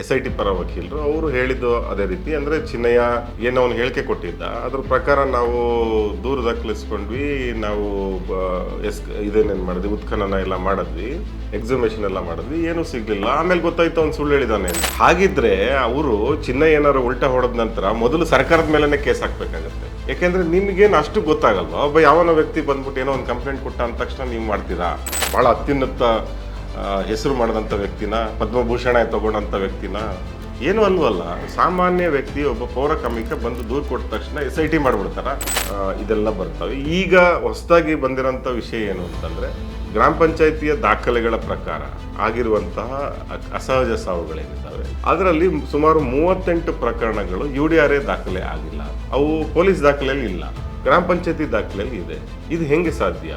S I T ಪರ ವಕೀಲರು, ಅವರು ಹೇಳಿದ್ದು ಅದೇ ರೀತಿ. ಅಂದರೆ ಚಿನ್ನಯ್ಯ ಏನು ಅವನು ಹೇಳಿಕೆ ಕೊಟ್ಟಿದ್ದ. ಅದ್ರ ಪ್ರಕಾರ ನಾವು ದೂರ ದಾಖಲಿಸ್ಕೊಂಡ್ವಿ. ನಾವು ಎಸ್, ಇದೇನೇನು ಮಾಡಿದ್ವಿ, ಉತ್ಖನನ ಎಲ್ಲ ಮಾಡಿದ್ವಿ ಎಕ್ಸಿಮೇಷನ್ ಎಲ್ಲ ಮಾಡಿದ್ವಿ, ಏನೂ ಸಿಗಲಿಲ್ಲ. ಆಮೇಲೆ ಗೊತ್ತಾಯ್ತು, ಅವ್ನು ಸುಳ್ಳು ಹೇಳಿದಾನೆ. ಹಾಗಿದ್ರೆ ಅವರು ಚಿನ್ನ ಏನಾರು ಉಲ್ಟಾ ಹೊಡೆದ ನಂತರ ಮೊದಲು ಸರ್ಕಾರದ ಮೇಲೇ ಕೇಸ್ ಹಾಕ್ಬೇಕಾಗತ್ತೆ. ಯಾಕೆಂದ್ರೆ ನಿಮ್ಗೇನು ಅಷ್ಟು ಗೊತ್ತಾಗಲ್ವಾ? ಒಬ್ಬ ಯಾವನೋ ವ್ಯಕ್ತಿ ಬಂದ್ಬಿಟ್ಟು ಏನೋ ಒಂದು ಕಂಪ್ಲೇಂಟ್ ಕೊಟ್ಟ ಅಂದ ತಕ್ಷಣ ನೀವು ಮಾಡ್ತೀರಾ? ಭಾಳ ಅತ್ಯುನ್ನತ ಹೆಸರು ಮಾಡಿದಂಥ ವ್ಯಕ್ತಿನ, ಪದ್ಮಭೂಷಣ ತಗೊಂಡಂಥ ವ್ಯಕ್ತಿನ, ಏನು ಅಲ್ವಲ್ಲ ಸಾಮಾನ್ಯ ವ್ಯಕ್ತಿ ಒಬ್ಬ ಪೌರ ಕಮಿಕ ಬಂದು ದೂರು ಕೊಟ್ಟ ತಕ್ಷಣ ಎಸ್ ಐ ಟಿ ಮಾಡಿಬಿಡ್ತಾರ. ಇದೆಲ್ಲ ಬರ್ತವೆ. ಈಗ ಹೊಸದಾಗಿ ಬಂದಿರೋಂಥ ವಿಷಯ ಏನು ಅಂತಂದರೆ, ಗ್ರಾಮ ಪಂಚಾಯಿತಿಯ ದಾಖಲೆಗಳ ಪ್ರಕಾರ ಆಗಿರುವಂತಹ ಅಸಹಜ ಸಾವುಗಳೇನಿದ್ದಾವೆ. ಅದರಲ್ಲಿ ಸುಮಾರು ಮೂವತ್ತೆಂಟು ಪ್ರಕರಣಗಳು ಯು ಡಿ ಆರ್ ಎ ದಾಖಲೆ ಆಗಿಲ್ಲ. ಅವು ಪೊಲೀಸ್ ದಾಖಲೆಯಲ್ಲಿ ಇಲ್ಲ. ಗ್ರಾಮ ಪಂಚಾಯತಿ ದಾಖಲೆಯಲ್ಲಿ ಇದೆ. ಇದು ಹೆಂಗೆ ಸಾಧ್ಯ?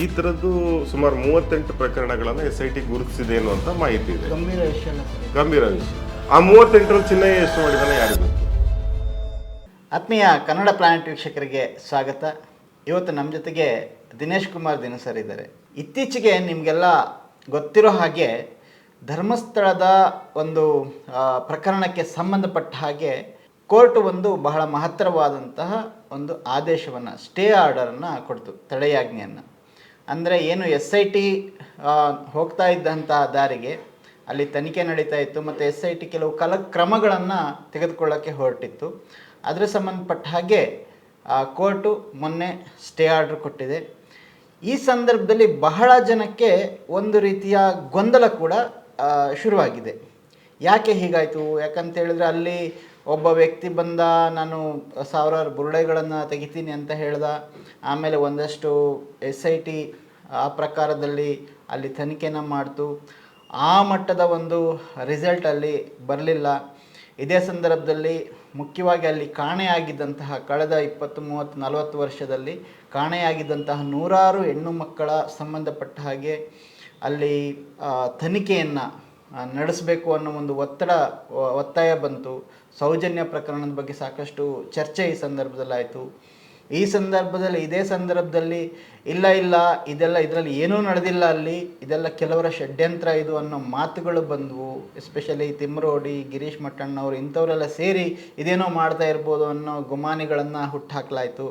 ಈ ಥರದ್ದು ಸುಮಾರು ಮೂವತ್ತೆಂಟು ಪ್ರಕರಣಗಳನ್ನು ಎಸ್ ಐ ಟಿ ಗುರುತಿಸಿದೆ ಅನ್ನುವಂಥ ಮಾಹಿತಿ ಇದೆ. ಗಂಭೀರ ವಿಷಯ ಅಲ್ಲ ಸರ್ ಗಂಭೀರ ವಿಷಯ. ಆ ಮೂವತ್ತೆಂಟರಲ್ಲಿ ಚಿನ್ನಯ್ಯ ಎಷ್ಟು ಮಾಡಿದಾನೆ ಯಾರಿಗೂ ಗೊತ್ತು? ಆತ್ಮೀಯ ಕನ್ನಡ ಪ್ಲಾನೆಟ್ ವೀಕ್ಷಕರಿಗೆ ಸ್ವಾಗತ. ಇವತ್ತು ನಮ್ಮ ಜೊತೆಗೆ ದಿನೇಶ್ ಕುಮಾರ್ ದಿನಸರ್ ಇದ್ದಾರೆ. ಇತ್ತೀಚೆಗೆ ನಿಮಗೆಲ್ಲ ಗೊತ್ತಿರೋ ಹಾಗೆ ಧರ್ಮಸ್ಥಳದ ಒಂದು ಆ, ಪ್ರಕರಣಕ್ಕೆ ಸಂಬಂಧಪಟ್ಟ ಹಾಗೆ ಕೋರ್ಟ್ ಒಂದು ಬಹಳ ಮಹತ್ತರವಾದಂತಹ ಒಂದು ಆದೇಶವನ್ನು ಸ್ಟೇ ಆರ್ಡರನ್ನು ಕೊಡ್ತು ತಡೆಯಾಜ್ಞೆಯನ್ನು. ಅಂದರೆ ಏನು ಎಸ್ ಐ ಟಿ ಹೋಗ್ತಾ ಇದ್ದಂಥ ದಾರಿಗೆ ಅಲ್ಲಿ ತನಿಖೆ ನಡೀತಾ ಇತ್ತು ಮತ್ತು ಎಸ್ ಐ ಟಿ ಕೆಲವು ಕಲ, ಕ್ರಮಗಳನ್ನು ತೆಗೆದುಕೊಳ್ಳೋಕ್ಕೆ ಹೊರಟಿತ್ತು. ಅದರ ಸಂಬಂಧಪಟ್ಟ ಹಾಗೆ ಕೋರ್ಟು ಮೊನ್ನೆ ಸ್ಟೇ ಆರ್ಡರ್ ಕೊಟ್ಟಿದೆ. ಈ ಸಂದರ್ಭದಲ್ಲಿ ಬಹಳ ಜನಕ್ಕೆ ಒಂದು ರೀತಿಯ ಗೊಂದಲ ಕೂಡ ಶುರುವಾಗಿದೆ. ಯಾಕೆ ಹೀಗಾಯಿತು? ಯಾಕಂತ ಹೇಳಿದ್ರೆ ಅಲ್ಲಿ ಒಬ್ಬ ವ್ಯಕ್ತಿ ಬಂದ, ನಾನು ಸಾವಿರಾರು ಬುರುಡೆಗಳನ್ನು ತೆಗಿತೀನಿ ಅಂತ ಹೇಳ್ದ. ಆಮೇಲೆ ಒಂದಷ್ಟು ಎಸ್ ಐ ಟಿ ಆ ಪ್ರಕಾರದಲ್ಲಿ ಅಲ್ಲಿ ತನಿಖೆನ ಮಾಡ್ತು. ಆ ಮಟ್ಟದ ಒಂದು ರಿಸಲ್ಟ್ ಅಲ್ಲಿ ಬರಲಿಲ್ಲ. ಇದೇ ಸಂದರ್ಭದಲ್ಲಿ ಮುಖ್ಯವಾಗಿ ಅಲ್ಲಿ ಕಾಣೆಯಾಗಿದ್ದಂತಹ ಕಳೆದ ಇಪ್ಪತ್ತು ಮೂವತ್ತು ನಲವತ್ತು ವರ್ಷದಲ್ಲಿ ಕಾಣೆಯಾಗಿದ್ದಂತಹ ನೂರಾರು ಹೆಣ್ಣು ಮಕ್ಕಳ ಸಂಬಂಧಪಟ್ಟ ಹಾಗೆ ಅಲ್ಲಿ ತನಿಖೆಯನ್ನು ನಡೆಸಬೇಕು ಅನ್ನೋ ಒಂದು ಒತ್ತಡ ಒತ್ತಾಯ ಬಂತು. ಸೌಜನ್ಯ ಪ್ರಕರಣದ ಬಗ್ಗೆ ಸಾಕಷ್ಟು ಚರ್ಚೆ ಈ ಸಂದರ್ಭದಲ್ಲಿ ಆಯಿತು. ಈ ಸಂದರ್ಭದಲ್ಲಿ, ಇದೇ ಸಂದರ್ಭದಲ್ಲಿ ಇಲ್ಲ ಇಲ್ಲ, ಇದೆಲ್ಲ, ಇದರಲ್ಲಿ ಏನೂ ನಡೆದಿಲ್ಲ ಅಲ್ಲಿ. ಇದೆಲ್ಲ ಕೆಲವರ ಷಡ್ಯಂತ್ರ ಇದು ಅನ್ನೋ ಮಾತುಗಳು ಬಂದವು. ಎಸ್ಪೆಷಲಿ ತಿಮ್ರೋಡಿ, ಗಿರೀಶ್ ಮಟ್ಟಣ್ಣವರು ಇಂಥವರೆಲ್ಲ ಸೇರಿ ಇದೇನೋ ಮಾಡ್ತಾ ಇರ್ಬೋದು ಅನ್ನೋ ಗುಮಾನಿಗಳನ್ನು ಹುಟ್ಟಾಕಲಾಯಿತು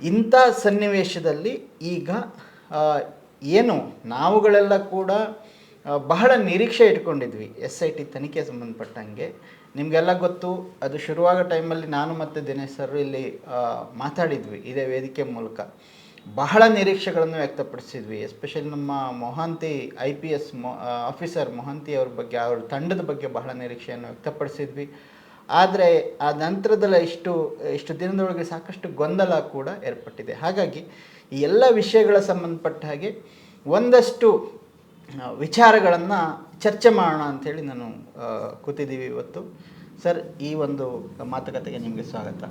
ಇಂಥ ಸನ್ನಿವೇಶದಲ್ಲಿ ಈಗ ಏನು, ನಾವುಗಳೆಲ್ಲ ಕೂಡ ಬಹಳ ನಿರೀಕ್ಷೆ ಇಟ್ಕೊಂಡಿದ್ವಿ ಎಸ್ ಐ ಟಿ ತನಿಖೆ ಸಂಬಂಧಪಟ್ಟಂಗೆ. ನಿಮಗೆಲ್ಲ ಗೊತ್ತು, ಅದು ಶುರುವಾಗೋ ಟೈಮಲ್ಲಿ ನಾನು ಮತ್ತು ದಿನೇಶ್ ಸರ್ ಇಲ್ಲಿ ಮಾತಾಡಿದ್ವಿ ಇದೇ ವೇದಿಕೆ ಮೂಲಕ. ಬಹಳ ನಿರೀಕ್ಷೆಗಳನ್ನು ವ್ಯಕ್ತಪಡಿಸಿದ್ವಿ, ಎಸ್ಪೆಷಲಿ ನಮ್ಮ ಮೊಹಾಂತಿ ಐ ಪಿ ಎಸ್ ಮೊ ಆಫೀಸರ್ ಮೊಹಾಂತಿ ಅವ್ರ ಬಗ್ಗೆ, ಅವ್ರ ತಂಡದ ಬಗ್ಗೆ ಬಹಳ ನಿರೀಕ್ಷೆಯನ್ನು ವ್ಯಕ್ತಪಡಿಸಿದ್ವಿ. ಆದರೆ ಆ ನಂತರದಲ್ಲ ಇಷ್ಟು ಇಷ್ಟು ದಿನದೊಳಗೆ ಸಾಕಷ್ಟು ಗೊಂದಲ ಕೂಡ ಏರ್ಪಟ್ಟಿದೆ. ಹಾಗಾಗಿ ಈ ಎಲ್ಲ ವಿಷಯಗಳ ಸಂಬಂಧಪಟ್ಟ ಹಾಗೆ ಒಂದಷ್ಟು ವಿಚಾರಗಳನ್ನು ಚರ್ಚೆ ಮಾಡೋಣ ಅಂಥೇಳಿ ನಾನು ಕೂತಿದ್ದೀವಿ ಇವತ್ತು. ಸರ್, ಈ ಒಂದು ಮಾತುಕತೆಗೆ ನಿಮಗೆ ಸ್ವಾಗತ.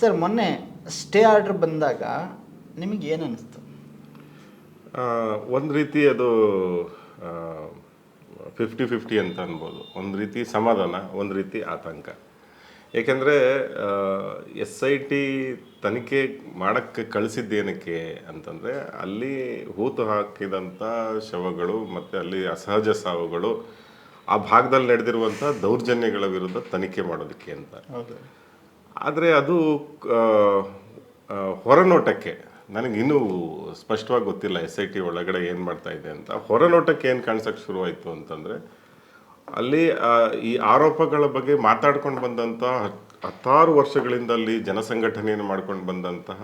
ಸರ್, ಮೊನ್ನೆ ಸ್ಟೇ ಆರ್ಡ್ರ್ ಬಂದಾಗ ನಿಮಗೆ ಏನು ಅನ್ನಿಸ್ತು ಒಂದು ರೀತಿ ಅದು ಫಿಫ್ಟಿ ಫಿಫ್ಟಿ ಅಂತ ಅನ್ಬೋದು. ಒಂದು ರೀತಿ ಸಮಾಧಾನ, ಒಂದು ರೀತಿ ಆತಂಕ. ಏಕೆಂದರೆ ಎಸ್ ಐ ಟಿ ತನಿಖೆ ಮಾಡೋಕ್ಕೆ ಕಳಿಸಿದ್ದೇನಕ್ಕೆ ಅಂತಂದರೆ ಅಲ್ಲಿ ಹೂತು ಹಾಕಿದಂಥ ಶವಗಳು ಮತ್ತು ಅಲ್ಲಿ ಅಸಹಜ ಸಾವುಗಳು ಆ ಭಾಗದಲ್ಲಿ ನಡೆದಿರುವಂಥ ದೌರ್ಜನ್ಯಗಳ ವಿರುದ್ಧ ತನಿಖೆ ಮಾಡೋದಕ್ಕೆ ಅಂತ. ಆದರೆ ಅದು ಹೊರನೋಟಕ್ಕೆ ನನಗೆ ಇನ್ನೂ ಸ್ಪಷ್ಟವಾಗಿ ಗೊತ್ತಿಲ್ಲ ಎಸ್ ಐ ಟಿ ಒಳಗಡೆ ಏನು ಮಾಡ್ತಾ ಇದೆ ಅಂತ. ಹೊರನೋಟಕ್ಕೆ ಏನು ಕಾಣಿಸೋಕ್ಕೆ ಶುರುವಾಯಿತು ಅಂತಂದರೆ ಅಲ್ಲಿ ಈ ಆರೋಪಗಳ ಬಗ್ಗೆ ಮಾತಾಡ್ಕೊಂಡು ಬಂದಂತಹ ಹತ್- ಹತ್ತಾರು ವರ್ಷಗಳಿಂದ ಅಲ್ಲಿ ಜನಸಂಘಟನೆಯನ್ನು ಮಾಡ್ಕೊಂಡು ಬಂದಂತಹ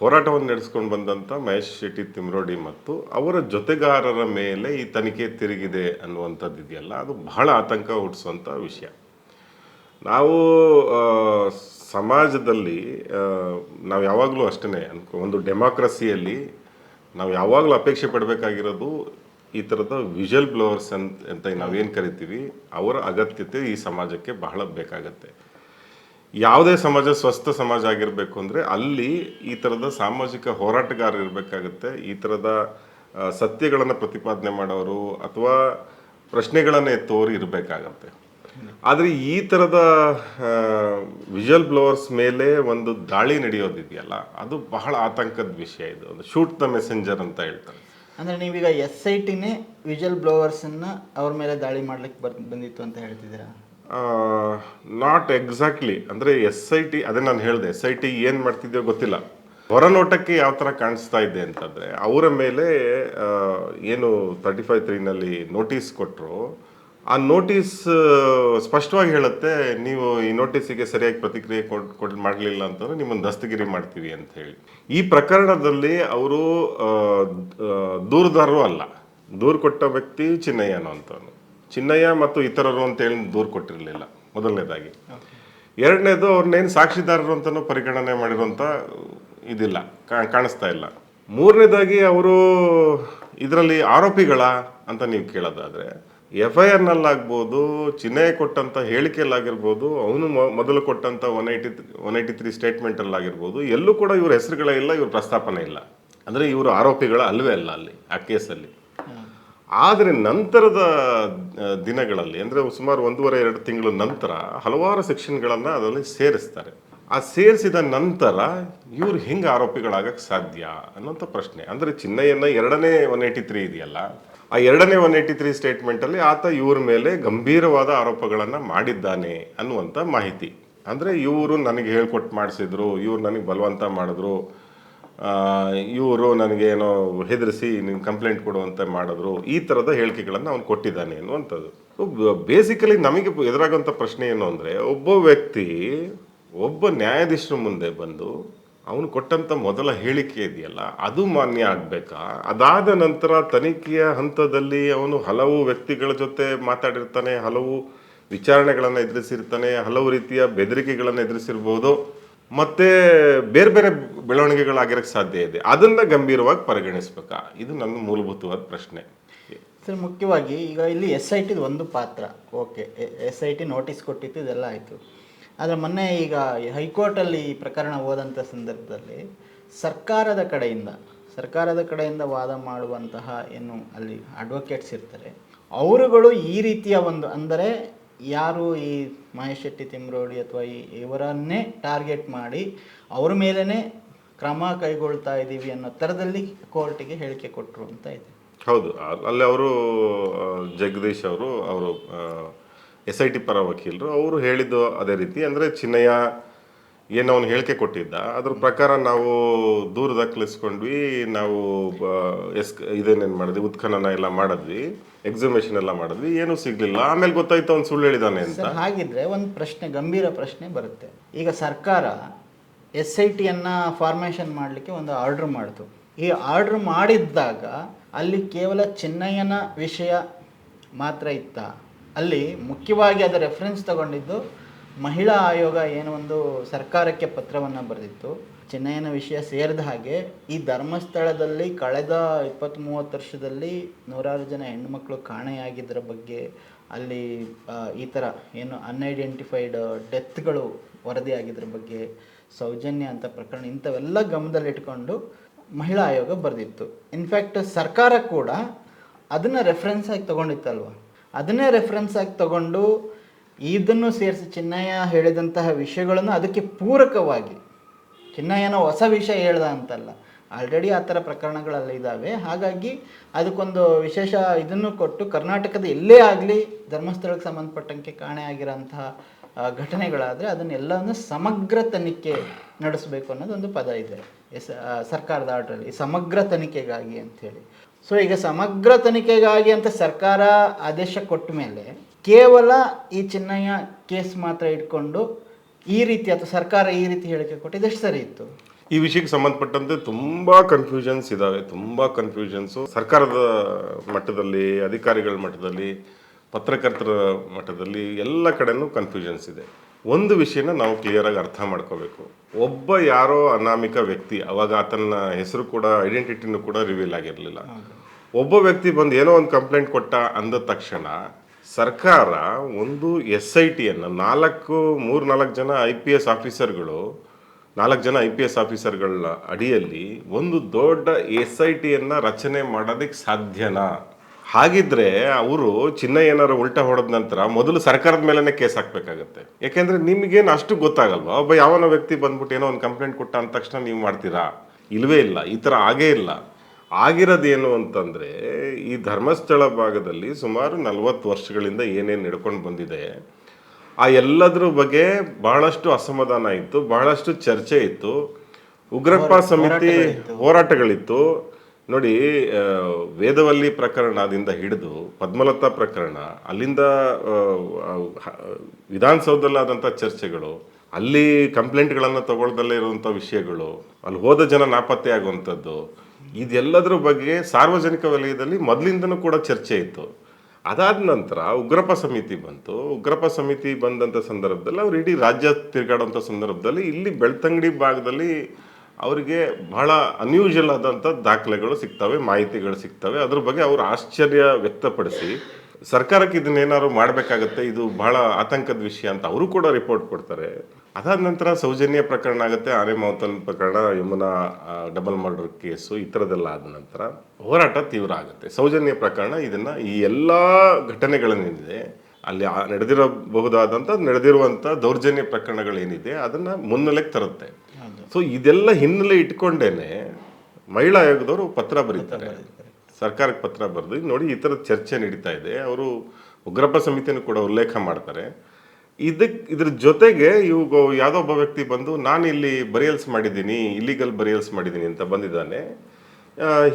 ಹೋರಾಟವನ್ನು ನಡೆಸ್ಕೊಂಡು ಬಂದಂಥ ಮಹೇಶ್ ಶೆಟ್ಟಿ ತಿಮ್ರೋಡಿ ಮತ್ತು ಅವರ ಜೊತೆಗಾರರ ಮೇಲೆ ಈ ತನಿಖೆ ತಿರುಗಿದೆ ಅನ್ನುವಂಥದ್ದು ಇದೆಯಲ್ಲ, ಅದು ಬಹಳ ಆತಂಕ ಹುಟ್ಟಿಸುವಂಥ ವಿಷಯ. ನಾವು ಸಮಾಜದಲ್ಲಿ ನಾವು ಯಾವಾಗಲೂ ಅಷ್ಟೇ ಅನ್ಕೊ, ಒಂದು ಡೆಮಾಕ್ರಸಿಯಲ್ಲಿ ನಾವು ಯಾವಾಗಲೂ ಅಪೇಕ್ಷೆ ಪಡಬೇಕಾಗಿರೋದು ಈ ಥರದ ವಿಜುವಲ್ ಬ್ಲೋವರ್ಸ್ ಅಂತ ಅಂತ ನಾವೇನು ಕರಿತೀವಿ, ಅವರ ಅಗತ್ಯತೆ ಈ ಸಮಾಜಕ್ಕೆ ಬಹಳ ಬೇಕಾಗತ್ತೆ. ಯಾವುದೇ ಸಮಾಜ ಸ್ವಸ್ಥ ಸಮಾಜ ಆಗಿರಬೇಕು ಅಂದರೆ ಅಲ್ಲಿ ಈ ಥರದ ಸಾಮಾಜಿಕ ಹೋರಾಟಗಾರರು ಇರಬೇಕಾಗತ್ತೆ. ಈ ಥರದ ಸತ್ಯಗಳನ್ನು ಪ್ರತಿಪಾದನೆ ಮಾಡೋರು ಅಥವಾ ಪ್ರಶ್ನೆಗಳನ್ನು ಎತ್ತೋರು ಇರಬೇಕಾಗತ್ತೆ. ಆದರೆ ಈ ಥರದ ವಿಜುವಲ್ ಬ್ಲೋವರ್ಸ್ ಮೇಲೆ ಒಂದು ದಾಳಿ ನಡೆಯೋದಿದೆಯಲ್ಲ, ಅದು ಬಹಳ ಆತಂಕದ ವಿಷಯ ಇದು. ಒಂದು ಶೂಟ್ ದ ಮೆಸೆಂಜರ್ ಅಂತ ಹೇಳ್ತಾರೆ. ಅಂದರೆ ನೀವೀಗ ಎಸ್ ಐ ಟಿನೇ ವಿಜಲ್ ಬ್ಲೋವರ್ಸನ್ನು ಅವ್ರ ಮೇಲೆ ದಾಳಿ ಮಾಡ್ಲಿಕ್ಕೆ ಬರ್ ಬಂದಿತ್ತು ಅಂತ ಹೇಳ್ತಿದ್ದೀರಾ? ನಾಟ್ ಎಕ್ಸಾಕ್ಟ್ಲಿ ಅಂದರೆ ಎಸ್ ಐ ಟಿ ಅದೇ ನಾನು ಹೇಳಿದೆ ಎಸ್ ಐ ಟಿ ಏನು ಮಾಡ್ತಿದ್ಯೋ ಗೊತ್ತಿಲ್ಲ. ಹೊರನೋಟಕ್ಕೆ ಯಾವ ಥರ ಕಾಣಿಸ್ತಾ ಇದೆ ಅಂತಂದರೆ, ಅವರ ಮೇಲೆ ಏನು ತರ್ಟಿ ಫೈವ್ ತ್ರೀನಲ್ಲಿ ನೋಟಿಸ್ ಕೊಟ್ಟರು ಆ ನೋಟಿಸ್ ಸ್ಪಷ್ಟವಾಗಿ ಹೇಳುತ್ತೆ, ನೀವು ಈ ನೋಟಿಸಿಗೆ ಸರಿಯಾಗಿ ಪ್ರತಿಕ್ರಿಯೆ ಕೊಟ್ಟು ಮಾಡಲಿಲ್ಲ ಅಂತಂದ್ರೆ ನಿಮ್ಮನ್ನು ದಸ್ತಗಿರಿ ಮಾಡ್ತೀವಿ ಅಂತ ಹೇಳಿ. ಈ ಪ್ರಕರಣದಲ್ಲಿ ಅವರು ದೂರದಾರರು ಅಲ್ಲ. ದೂರು ಕೊಟ್ಟ ವ್ಯಕ್ತಿ ಚಿನ್ನಯ್ಯನು ಅಂತವನು. ಚಿನ್ನಯ್ಯ ಮತ್ತು ಇತರರು ಅಂತೇಳಿ ದೂರು ಕೊಟ್ಟಿರಲಿಲ್ಲ, ಮೊದಲನೇದಾಗಿ. ಎರಡನೇದು ಅವ್ರನ್ನೇನು ಸಾಕ್ಷಿದಾರರು ಅಂತಲೂ ಪರಿಗಣನೆ ಮಾಡಿರುವಂಥ ಇದಿಲ್ಲ ಕಾಣಿಸ್ತಾ ಇಲ್ಲ. ಮೂರನೇದಾಗಿ ಅವರು ಇದರಲ್ಲಿ ಆರೋಪಿಗಳ ಅಂತ ನೀವು ಕೇಳೋದಾದ್ರೆ ಎಫ್ ಐ ಆರ್ನಲ್ಲಾಗ್ಬೋದು ಚಿನ್ನಯ್ಯ ಕೊಟ್ಟಂಥ ಹೇಳಿಕೆಯಲ್ಲಾಗಿರ್ಬೋದು, ಅವನು ಮೊದಲು ಕೊಟ್ಟಂಥ one eighty one eighty three ಸ್ಟೇಟ್ಮೆಂಟಲ್ಲಾಗಿರ್ಬೋದು, ಎಲ್ಲೂ ಕೂಡ ಇವ್ರ ಹೆಸರುಗಳೇ ಇಲ್ಲ, ಇವ್ರ ಪ್ರಸ್ತಾಪನೆ ಇಲ್ಲ. ಅಂದರೆ ಇವರು ಆರೋಪಿಗಳ ಅಲ್ಲವೇ ಅಲ್ಲ ಅಲ್ಲಿ, ಆ ಕೇಸಲ್ಲಿ. ಆದರೆ ನಂತರದ ದಿನಗಳಲ್ಲಿ, ಅಂದರೆ ಸುಮಾರು ಒಂದೂವರೆ, ಎರಡು ತಿಂಗಳ ನಂತರ ಹಲವಾರು ಸೆಕ್ಷನ್ಗಳನ್ನು ಅದರಲ್ಲಿ ಸೇರಿಸ್ತಾರೆ. ಆ ಸೇರಿಸಿದ ನಂತರ ಇವ್ರು ಹೆಂಗೆ ಆರೋಪಿಗಳಾಗಕ್ಕೆ ಸಾಧ್ಯ ಅನ್ನೋಂಥ ಪ್ರಶ್ನೆ. ಅಂದರೆ ಚಿನ್ನಯ್ಯನ ಎರಡನೇ ಒನ್ ಏಯ್ಟಿ ತ್ರೀ ಇದೆಯಲ್ಲ, ಆ ಎರಡನೇ ಒನ್ ಏಯ್ಟಿ ತ್ರೀ ಸ್ಟೇಟ್ಮೆಂಟಲ್ಲಿ ಆತ ಇವ್ರ ಮೇಲೆ ಗಂಭೀರವಾದ ಆರೋಪಗಳನ್ನು ಮಾಡಿದ್ದಾನೆ ಅನ್ನುವಂಥ ಮಾಹಿತಿ. ಅಂದರೆ ಇವರು ನನಗೆ ಹೇಳ್ಕೊಟ್ಟು ಮಾಡಿಸಿದ್ರು, ಇವ್ರು ನನಗೆ ಬಲವಂತ ಮಾಡಿದ್ರು ಇವರು ನನಗೇನೋ ಹೆದರಿಸಿ ನಿಮ್ಗೆ ಕಂಪ್ಲೇಂಟ್ ಕೊಡುವಂತೆ ಮಾಡಿದ್ರು, ಈ ಥರದ ಹೇಳಿಕೆಗಳನ್ನು ಅವ್ನು ಕೊಟ್ಟಿದ್ದಾನೆ ಅನ್ನುವಂಥದ್ದು. ಬೇಸಿಕಲಿ ನಮಗೆ ಎದುರಾಗುವಂಥ ಪ್ರಶ್ನೆ ಏನು ಅಂದರೆ, ಒಬ್ಬ ವ್ಯಕ್ತಿ ಒಬ್ಬ ನ್ಯಾಯಾಧೀಶರ ಮುಂದೆ ಬಂದು ಅವನು ಕೊಟ್ಟಂತ ಮೊದಲ ಹೇಳಿಕೆ ಇದೆಯಲ್ಲ, ಅದು ಮಾನ್ಯ ಆಗಬೇಕಾ? ಅದಾದ ನಂತರ ತನಿಖೆಯ ಹಂತದಲ್ಲಿ ಅವನು ಹಲವು ವ್ಯಕ್ತಿಗಳ ಜೊತೆ ಮಾತಾಡಿರ್ತಾನೆ, ಹಲವು ವಿಚಾರಣೆಗಳನ್ನು ಎದುರಿಸಿರ್ತಾನೆ, ಹಲವು ರೀತಿಯ ಬೆದರಿಕೆಗಳನ್ನು ಎದುರಿಸಿರ್ಬೋದು. ಮತ್ತೆ ಬೇರೆ ಬೇರೆ ಬೆಳವಣಿಗೆಗಳಾಗಿರಕ್ಕೆ ಸಾಧ್ಯ ಇದೆ. ಅದನ್ನ ಗಂಭೀರವಾಗಿ ಪರಿಗಣಿಸ್ಬೇಕಾ? ಇದು ನನ್ನ ಮೂಲಭೂತವಾದ ಪ್ರಶ್ನೆ. ಸರ್, ಮುಖ್ಯವಾಗಿ ಈಗ ಇಲ್ಲಿ ಎಸ್ ಐ ಟಿದು ಒಂದು ಪಾತ್ರ. Okay S I T notice ಕೊಟ್ಟಿತ್ತು, ಇದೆಲ್ಲ ಆಯಿತು. ಆದರೆ ಮೊನ್ನೆ ಈಗ ಹೈಕೋರ್ಟಲ್ಲಿ ಈ ಪ್ರಕರಣ ಹೋದಂಥ ಸಂದರ್ಭದಲ್ಲಿ ಸರ್ಕಾರದ ಕಡೆಯಿಂದ ಸರ್ಕಾರದ ಕಡೆಯಿಂದ ವಾದ ಮಾಡುವಂತಹ ಏನು ಅಲ್ಲಿ ಅಡ್ವೊಕೇಟ್ಸ್ ಇರ್ತಾರೆ, ಅವರುಗಳು ಈ ರೀತಿಯ ಒಂದು ಅಂದರೆ ಯಾರು ಈ ಮಹೇಶ್ ಶೆಟ್ಟಿ ತಿಮ್ರೋಡಿ ಅಥವಾ ಈ ಇವರನ್ನೇ ಟಾರ್ಗೆಟ್ ಮಾಡಿ ಅವ್ರ ಮೇಲೇ ಕ್ರಮ ಕೈಗೊಳ್ತಾ ಇದ್ದೀವಿ ಅನ್ನೋ ಥರದಲ್ಲಿ ಕೋರ್ಟಿಗೆ ಹೇಳಿಕೆ ಕೊಟ್ಟರು ಅಂತ ಇದೆ. ಹೌದು ಅಲ್ಲಿ ಅವರು ಜಗದೀಶ್ ಅವರು ಅವರು ಎಸ್ ಐ ಟಿ ಪರ ವಕೀಲರು, ಅವರು ಹೇಳಿದ್ದು ಅದೇ ರೀತಿ. ಅಂದರೆ ಚಿನ್ನಯ್ಯ ಏನು ಅವನು ಹೇಳಿಕೆ ಕೊಟ್ಟಿದ್ದ. ಅದ್ರ ಪ್ರಕಾರ ನಾವು ದೂರ ದಾಖಲಿಸ್ಕೊಂಡ್ವಿ. ನಾವು ಎಸ್, ಇದೇನೇನು ಮಾಡಿದ್ವಿ? ಉತ್ಖನನ ಎಲ್ಲ ಮಾಡಿದ್ವಿ. ಎಕ್ಸಿಮೇಷನ್ ಎಲ್ಲ ಮಾಡಿದ್ವಿ. ಏನೂ ಸಿಗಲಿಲ್ಲ. ಆಮೇಲೆ ಗೊತ್ತಾಯ್ತು ಅವ್ನು ಸುಳ್ಳು ಹೇಳಿದಾನೆ ಅಂತ. ಹಾಗಿದ್ರೆ ಒಂದು ಪ್ರಶ್ನೆ, ಗಂಭೀರ ಪ್ರಶ್ನೆ ಬರುತ್ತೆ. ಈಗ ಸರ್ಕಾರ ಎಸ್ ಐ ಟಿಯನ್ನು ಫಾರ್ಮೇಷನ್ ಮಾಡಲಿಕ್ಕೆ ಒಂದು ಆರ್ಡ್ರ್ ಮಾಡಿತು. ಈ ಆರ್ಡ್ರ್ ಮಾಡಿದ್ದಾಗ ಅಲ್ಲಿ ಕೇವಲ ಚೆನ್ನಯ್ಯನ ವಿಷಯ ಮಾತ್ರ ಇತ್ತ? ಅಲ್ಲಿ ಮುಖ್ಯವಾಗಿ ಅದರ ರೆಫರೆನ್ಸ್ ತಗೊಂಡಿದ್ದು ಮಹಿಳಾ ಆಯೋಗ ಏನು ಒಂದು ಸರ್ಕಾರಕ್ಕೆ ಪತ್ರವನ್ನು ಬರೆದಿತ್ತು. ಚೆನ್ನೈನ ವಿಷಯ ಸೇರಿದ ಹಾಗೆ ಈ ಧರ್ಮಸ್ಥಳದಲ್ಲಿ ಕಳೆದ ಇಪ್ಪತ್ತ್ ಮೂವತ್ತು ವರ್ಷದಲ್ಲಿ ನೂರಾರು ಜನ ಹೆಣ್ಮಕ್ಳು ಕಾಣೆಯಾಗಿದ್ದರ ಬಗ್ಗೆ ಅಲ್ಲಿ ಈ ಥರ ಏನು ಅನ್ಐಡೆಂಟಿಫೈಡ್ ಡೆತ್ಗಳು ವರದಿಯಾಗಿದ್ದರ ಬಗ್ಗೆ ಸೌಜನ್ಯ ಅಂತ ಪ್ರಕರಣ ಇಂಥವೆಲ್ಲ ಗಮನದಲ್ಲಿಟ್ಕೊಂಡು ಮಹಿಳಾ ಆಯೋಗ ಬರೆದಿತ್ತು. ಇನ್ಫ್ಯಾಕ್ಟ್ ಸರ್ಕಾರ ಕೂಡ ಅದನ್ನು ರೆಫರೆನ್ಸ್ ಆಗಿ ತಗೊಂಡಿತ್ತಲ್ವ? ಅದನ್ನೇ ರೆಫರೆನ್ಸ್ ಆಗಿ ತಗೊಂಡು ಇದನ್ನು ಸೇರಿಸಿ ಚಿನ್ನಯ್ಯ ಹೇಳಿದಂತಹ ವಿಷಯಗಳನ್ನು ಅದಕ್ಕೆ ಪೂರಕವಾಗಿ, ಚಿನ್ನಯ್ಯನ ಹೊಸ ವಿಷಯ ಹೇಳ್ದ ಅಂತಲ್ಲ ಆಲ್ರೆಡಿ ಆ ಥರ ಪ್ರಕರಣಗಳಲ್ಲಿ ಇದ್ದಾವೆ ಹಾಗಾಗಿ ಅದಕ್ಕೊಂದು ವಿಶೇಷ ಇದನ್ನು ಕೊಟ್ಟು ಕರ್ನಾಟಕದ ಎಲ್ಲೇ ಆಗಲಿ, ಧರ್ಮಸ್ಥಳಕ್ಕೆ ಸಂಬಂಧಪಟ್ಟಂಗೆ ಕಾಣೆ ಆಗಿರೋಂತಹ ಘಟನೆಗಳಾದರೆ ಅದನ್ನೆಲ್ಲವನ್ನು ಸಮಗ್ರ ತನಿಖೆ ನಡೆಸಬೇಕು ಅನ್ನೋದೊಂದು ಪದ ಇದೆ. ಸರ್ಕಾರದ ಆರ್ಡ್ರಲ್ಲಿ ಸಮಗ್ರ ತನಿಖೆಗಾಗಿ ಅಂಥೇಳಿ ಸೊ ಈಗ ಸಮಗ್ರ ತನಿಖೆಗಾಗಿ ಅಂತ ಸರ್ಕಾರ ಆದೇಶ ಕೊಟ್ಟ ಮೇಲೆ ಕೇವಲ ಈ ಚಿನ್ನಯ್ಯ ಕೇಸ್ ಮಾತ್ರ ಇಟ್ಕೊಂಡು ಈ ರೀತಿ ಅಥವಾ ಸರ್ಕಾರ ಈ ರೀತಿ ಹೇಳಿಕೆ ಕೊಟ್ಟಿದ್ದು ಎಷ್ಟು ಸರಿ ಇತ್ತು? ಈ ವಿಷಯಕ್ಕೆ ಸಂಬಂಧಪಟ್ಟಂತೆ ತುಂಬಾ ಕನ್ಫ್ಯೂಷನ್ಸ್ ಇದಾವೆ, ತುಂಬಾ ಕನ್ಫ್ಯೂಷನ್ಸು ಸರ್ಕಾರದ ಮಟ್ಟದಲ್ಲಿ, ಅಧಿಕಾರಿಗಳ ಮಟ್ಟದಲ್ಲಿ, ಪತ್ರಕರ್ತರ ಮಟ್ಟದಲ್ಲಿ ಎಲ್ಲ ಕಡೆನೂ ಕನ್ಫ್ಯೂಷನ್ಸ್ ಇದೆ. ಒಂದು ವಿಷಯನ ನಾವು ಕ್ಲಿಯರ್ ಆಗಿ ಅರ್ಥ ಮಾಡ್ಕೋಬೇಕು. ಒಬ್ಬ ಯಾರೋ ಅನಾಮಿಕ ವ್ಯಕ್ತಿ, ಅವಾಗ ಆತನ ಹೆಸರು ಕೂಡ ಐಡೆಂಟಿಟಿನೂ ಕೂಡ ರಿವೀಲ್ ಆಗಿರಲಿಲ್ಲ. ಒಬ್ಬ ವ್ಯಕ್ತಿ ಬಂದು ಏನೋ ಒಂದು ಕಂಪ್ಲೇಂಟ್ ಕೊಟ್ಟ ಅಂದ ತಕ್ಷಣ ಸರ್ಕಾರ ಒಂದು ಎಸ್ ಐ ಟಿಯನ್ನು, ನಾಲ್ಕು, ಮೂರು, ನಾಲ್ಕು ಜನ ಐ ಪಿ ಎಸ್ ಆಫೀಸರ್ಗಳು, ನಾಲ್ಕು ಜನ ಐ ಪಿ ಎಸ್ ಆಫೀಸರ್ಗಳ ಅಡಿಯಲ್ಲಿ ಒಂದು ದೊಡ್ಡ ಎಸ್ ಐ ಟಿಯನ್ನು ರಚನೆ ಮಾಡೋದಕ್ಕೆ ಸಾಧ್ಯನಾ? ಹಾಗಿದ್ರೆ ಅವರು ಚಿನ್ನ ಏನಾರು ಉಲ್ಟಾ ಹೊಡೆದ ನಂತರ ಮೊದಲು ಸರ್ಕಾರದ ಮೇಲೇನೆ ಕೇಸ್ ಹಾಕ್ಬೇಕಾಗತ್ತೆ. ಯಾಕೆಂದ್ರೆ ನಿಮ್ಗೇನು ಅಷ್ಟು ಗೊತ್ತಾಗಲ್ವಾ? ಒಬ್ಬ ಯಾವನೋ ವ್ಯಕ್ತಿ ಬಂದ್ಬಿಟ್ಟು ಏನೋ ಒಂದು ಕಂಪ್ಲೇಂಟ್ ಕೊಟ್ಟ ಅಂದ ತಕ್ಷಣ ನೀವು ಮಾಡ್ತೀರಾ? ಇಲ್ವೇ ಇಲ್ಲ ಈ ಥರ ಆಗೇ ಇಲ್ಲ. ಆಗಿರೋದೇನು ಅಂತಂದ್ರೆ ಈ ಧರ್ಮಸ್ಥಳ ಭಾಗದಲ್ಲಿ ಸುಮಾರು ನಲವತ್ತು ವರ್ಷಗಳಿಂದ ಏನೇನು ನಡ್ಕೊಂಡು ಬಂದಿದೆ ಆ ಎಲ್ಲದ್ರ ಬಗ್ಗೆ ಬಹಳಷ್ಟು ಅಸಮಾಧಾನ ಇತ್ತು ಬಹಳಷ್ಟು ಚರ್ಚೆ ಇತ್ತು. ಉಗ್ರಪ್ಪ ಸಮಿತಿ ಹೋರಾಟಗಳಿತ್ತು. ನೋಡಿ ವೇದವಲ್ಲಿ ಪ್ರಕರಣದಿಂದ ಹಿಡಿದು ಪದ್ಮಲತಾ ಪ್ರಕರಣ, ಅಲ್ಲಿಂದ ವಿಧಾನಸೌಧದಲ್ಲಾದಂಥ ಚರ್ಚೆಗಳು, ಅಲ್ಲಿ ಕಂಪ್ಲೇಂಟ್ಗಳನ್ನು ತಗೊಳ್ದಲ್ಲೇ ಇರುವಂಥ ವಿಷಯಗಳು, ಅಲ್ಲಿ ಹೋದ ಜನ ನಾಪತ್ತೆ ಆಗುವಂಥದ್ದು, ಇದೆಲ್ಲದರ ಬಗ್ಗೆ ಸಾರ್ವಜನಿಕ ವಲಯದಲ್ಲಿ ಮೊದಲಿಂದನೂ ಕೂಡ ಚರ್ಚೆ ಇತ್ತು. ಅದಾದ ನಂತರ ಉಗ್ರಪ್ಪ ಸಮಿತಿ ಬಂತು. ಉಗ್ರಪ್ಪ ಸಮಿತಿ ಬಂದಂಥ ಸಂದರ್ಭದಲ್ಲಿ ಅವ್ರು ಇಡೀ ರಾಜ್ಯ ತಿರುಗಾಡುವಂಥ ಸಂದರ್ಭದಲ್ಲಿ ಇಲ್ಲಿ ಬೆಳ್ತಂಗಡಿ ಭಾಗದಲ್ಲಿ ಅವರಿಗೆ ಬಹಳ ಅನ್ಯೂಷಲ್ ಆದಂಥ ದಾಖಲೆಗಳು ಸಿಗ್ತವೆ, ಮಾಹಿತಿಗಳು ಸಿಗ್ತವೆ. ಅದ್ರ ಬಗ್ಗೆ ಅವರು ಆಶ್ಚರ್ಯ ವ್ಯಕ್ತಪಡಿಸಿ, ಸರ್ಕಾರಕ್ಕೆ ಇದನ್ನೇನಾದ್ರು ಮಾಡಬೇಕಾಗತ್ತೆ, ಇದು ಬಹಳ ಆತಂಕದ ವಿಷಯ ಅಂತ ಅವರು ಕೂಡ ರಿಪೋರ್ಟ್ ಕೊಡ್ತಾರೆ. ಅದಾದ ನಂತರ ಸೌಜನ್ಯ ಪ್ರಕರಣ ಆಗುತ್ತೆ, ಆನೆ ಮೌತನ್ ಪ್ರಕರಣ, ಯಮುನಾ ಡಬಲ್ ಮರ್ಡರ್ ಕೇಸು ಈ ಥರದೆಲ್ಲ ಆದ ನಂತರ ಹೋರಾಟ ತೀವ್ರ ಆಗುತ್ತೆ. ಸೌಜನ್ಯ ಪ್ರಕರಣ ಇದನ್ನು ಈ ಎಲ್ಲ ಘಟನೆಗಳೇನಿದೆ, ಅಲ್ಲಿ ನಡೆದಿರಬಹುದಾದಂಥ ನಡೆದಿರುವಂಥ ದೌರ್ಜನ್ಯ ಪ್ರಕರಣಗಳೇನಿದೆ, ಅದನ್ನು ಮುನ್ನೆಲೆಗೆ ತರುತ್ತೆ. ಸೊ ಇದೆಲ್ಲ ಹಿನ್ನೆಲೆ ಇಟ್ಕೊಂಡೇನೆ ಮಹಿಳಾ ಆಯೋಗದವರು ಪತ್ರ ಬರೀತಾರೆ. ಸರ್ಕಾರಕ್ಕೆ ಪತ್ರ ಬರೆದು ನೋಡಿ ಈ ಥರದ ಚರ್ಚೆ ನಡೀತಾ ಇದೆ. ಅವರು ಉಗ್ರಪ್ಪ ಸಮಿತಿಯನ್ನು ಕೂಡ ಉಲ್ಲೇಖ ಮಾಡ್ತಾರೆ. ಇದಕ್ಕೆ ಇದ್ರ ಜೊತೆಗೆ ಇವಾಗ ಯಾವುದೋ ಒಬ್ಬ ವ್ಯಕ್ತಿ ಬಂದು ನಾನು ಇಲ್ಲಿ ಬರಿಯಲ್ಸ್ ಮಾಡಿದ್ದೀನಿ ಇಲ್ಲಿಗಲ್ ಬರಿಯಲ್ಸ್ ಮಾಡಿದ್ದೀನಿ ಅಂತ ಬಂದಿದ್ದಾನೆ.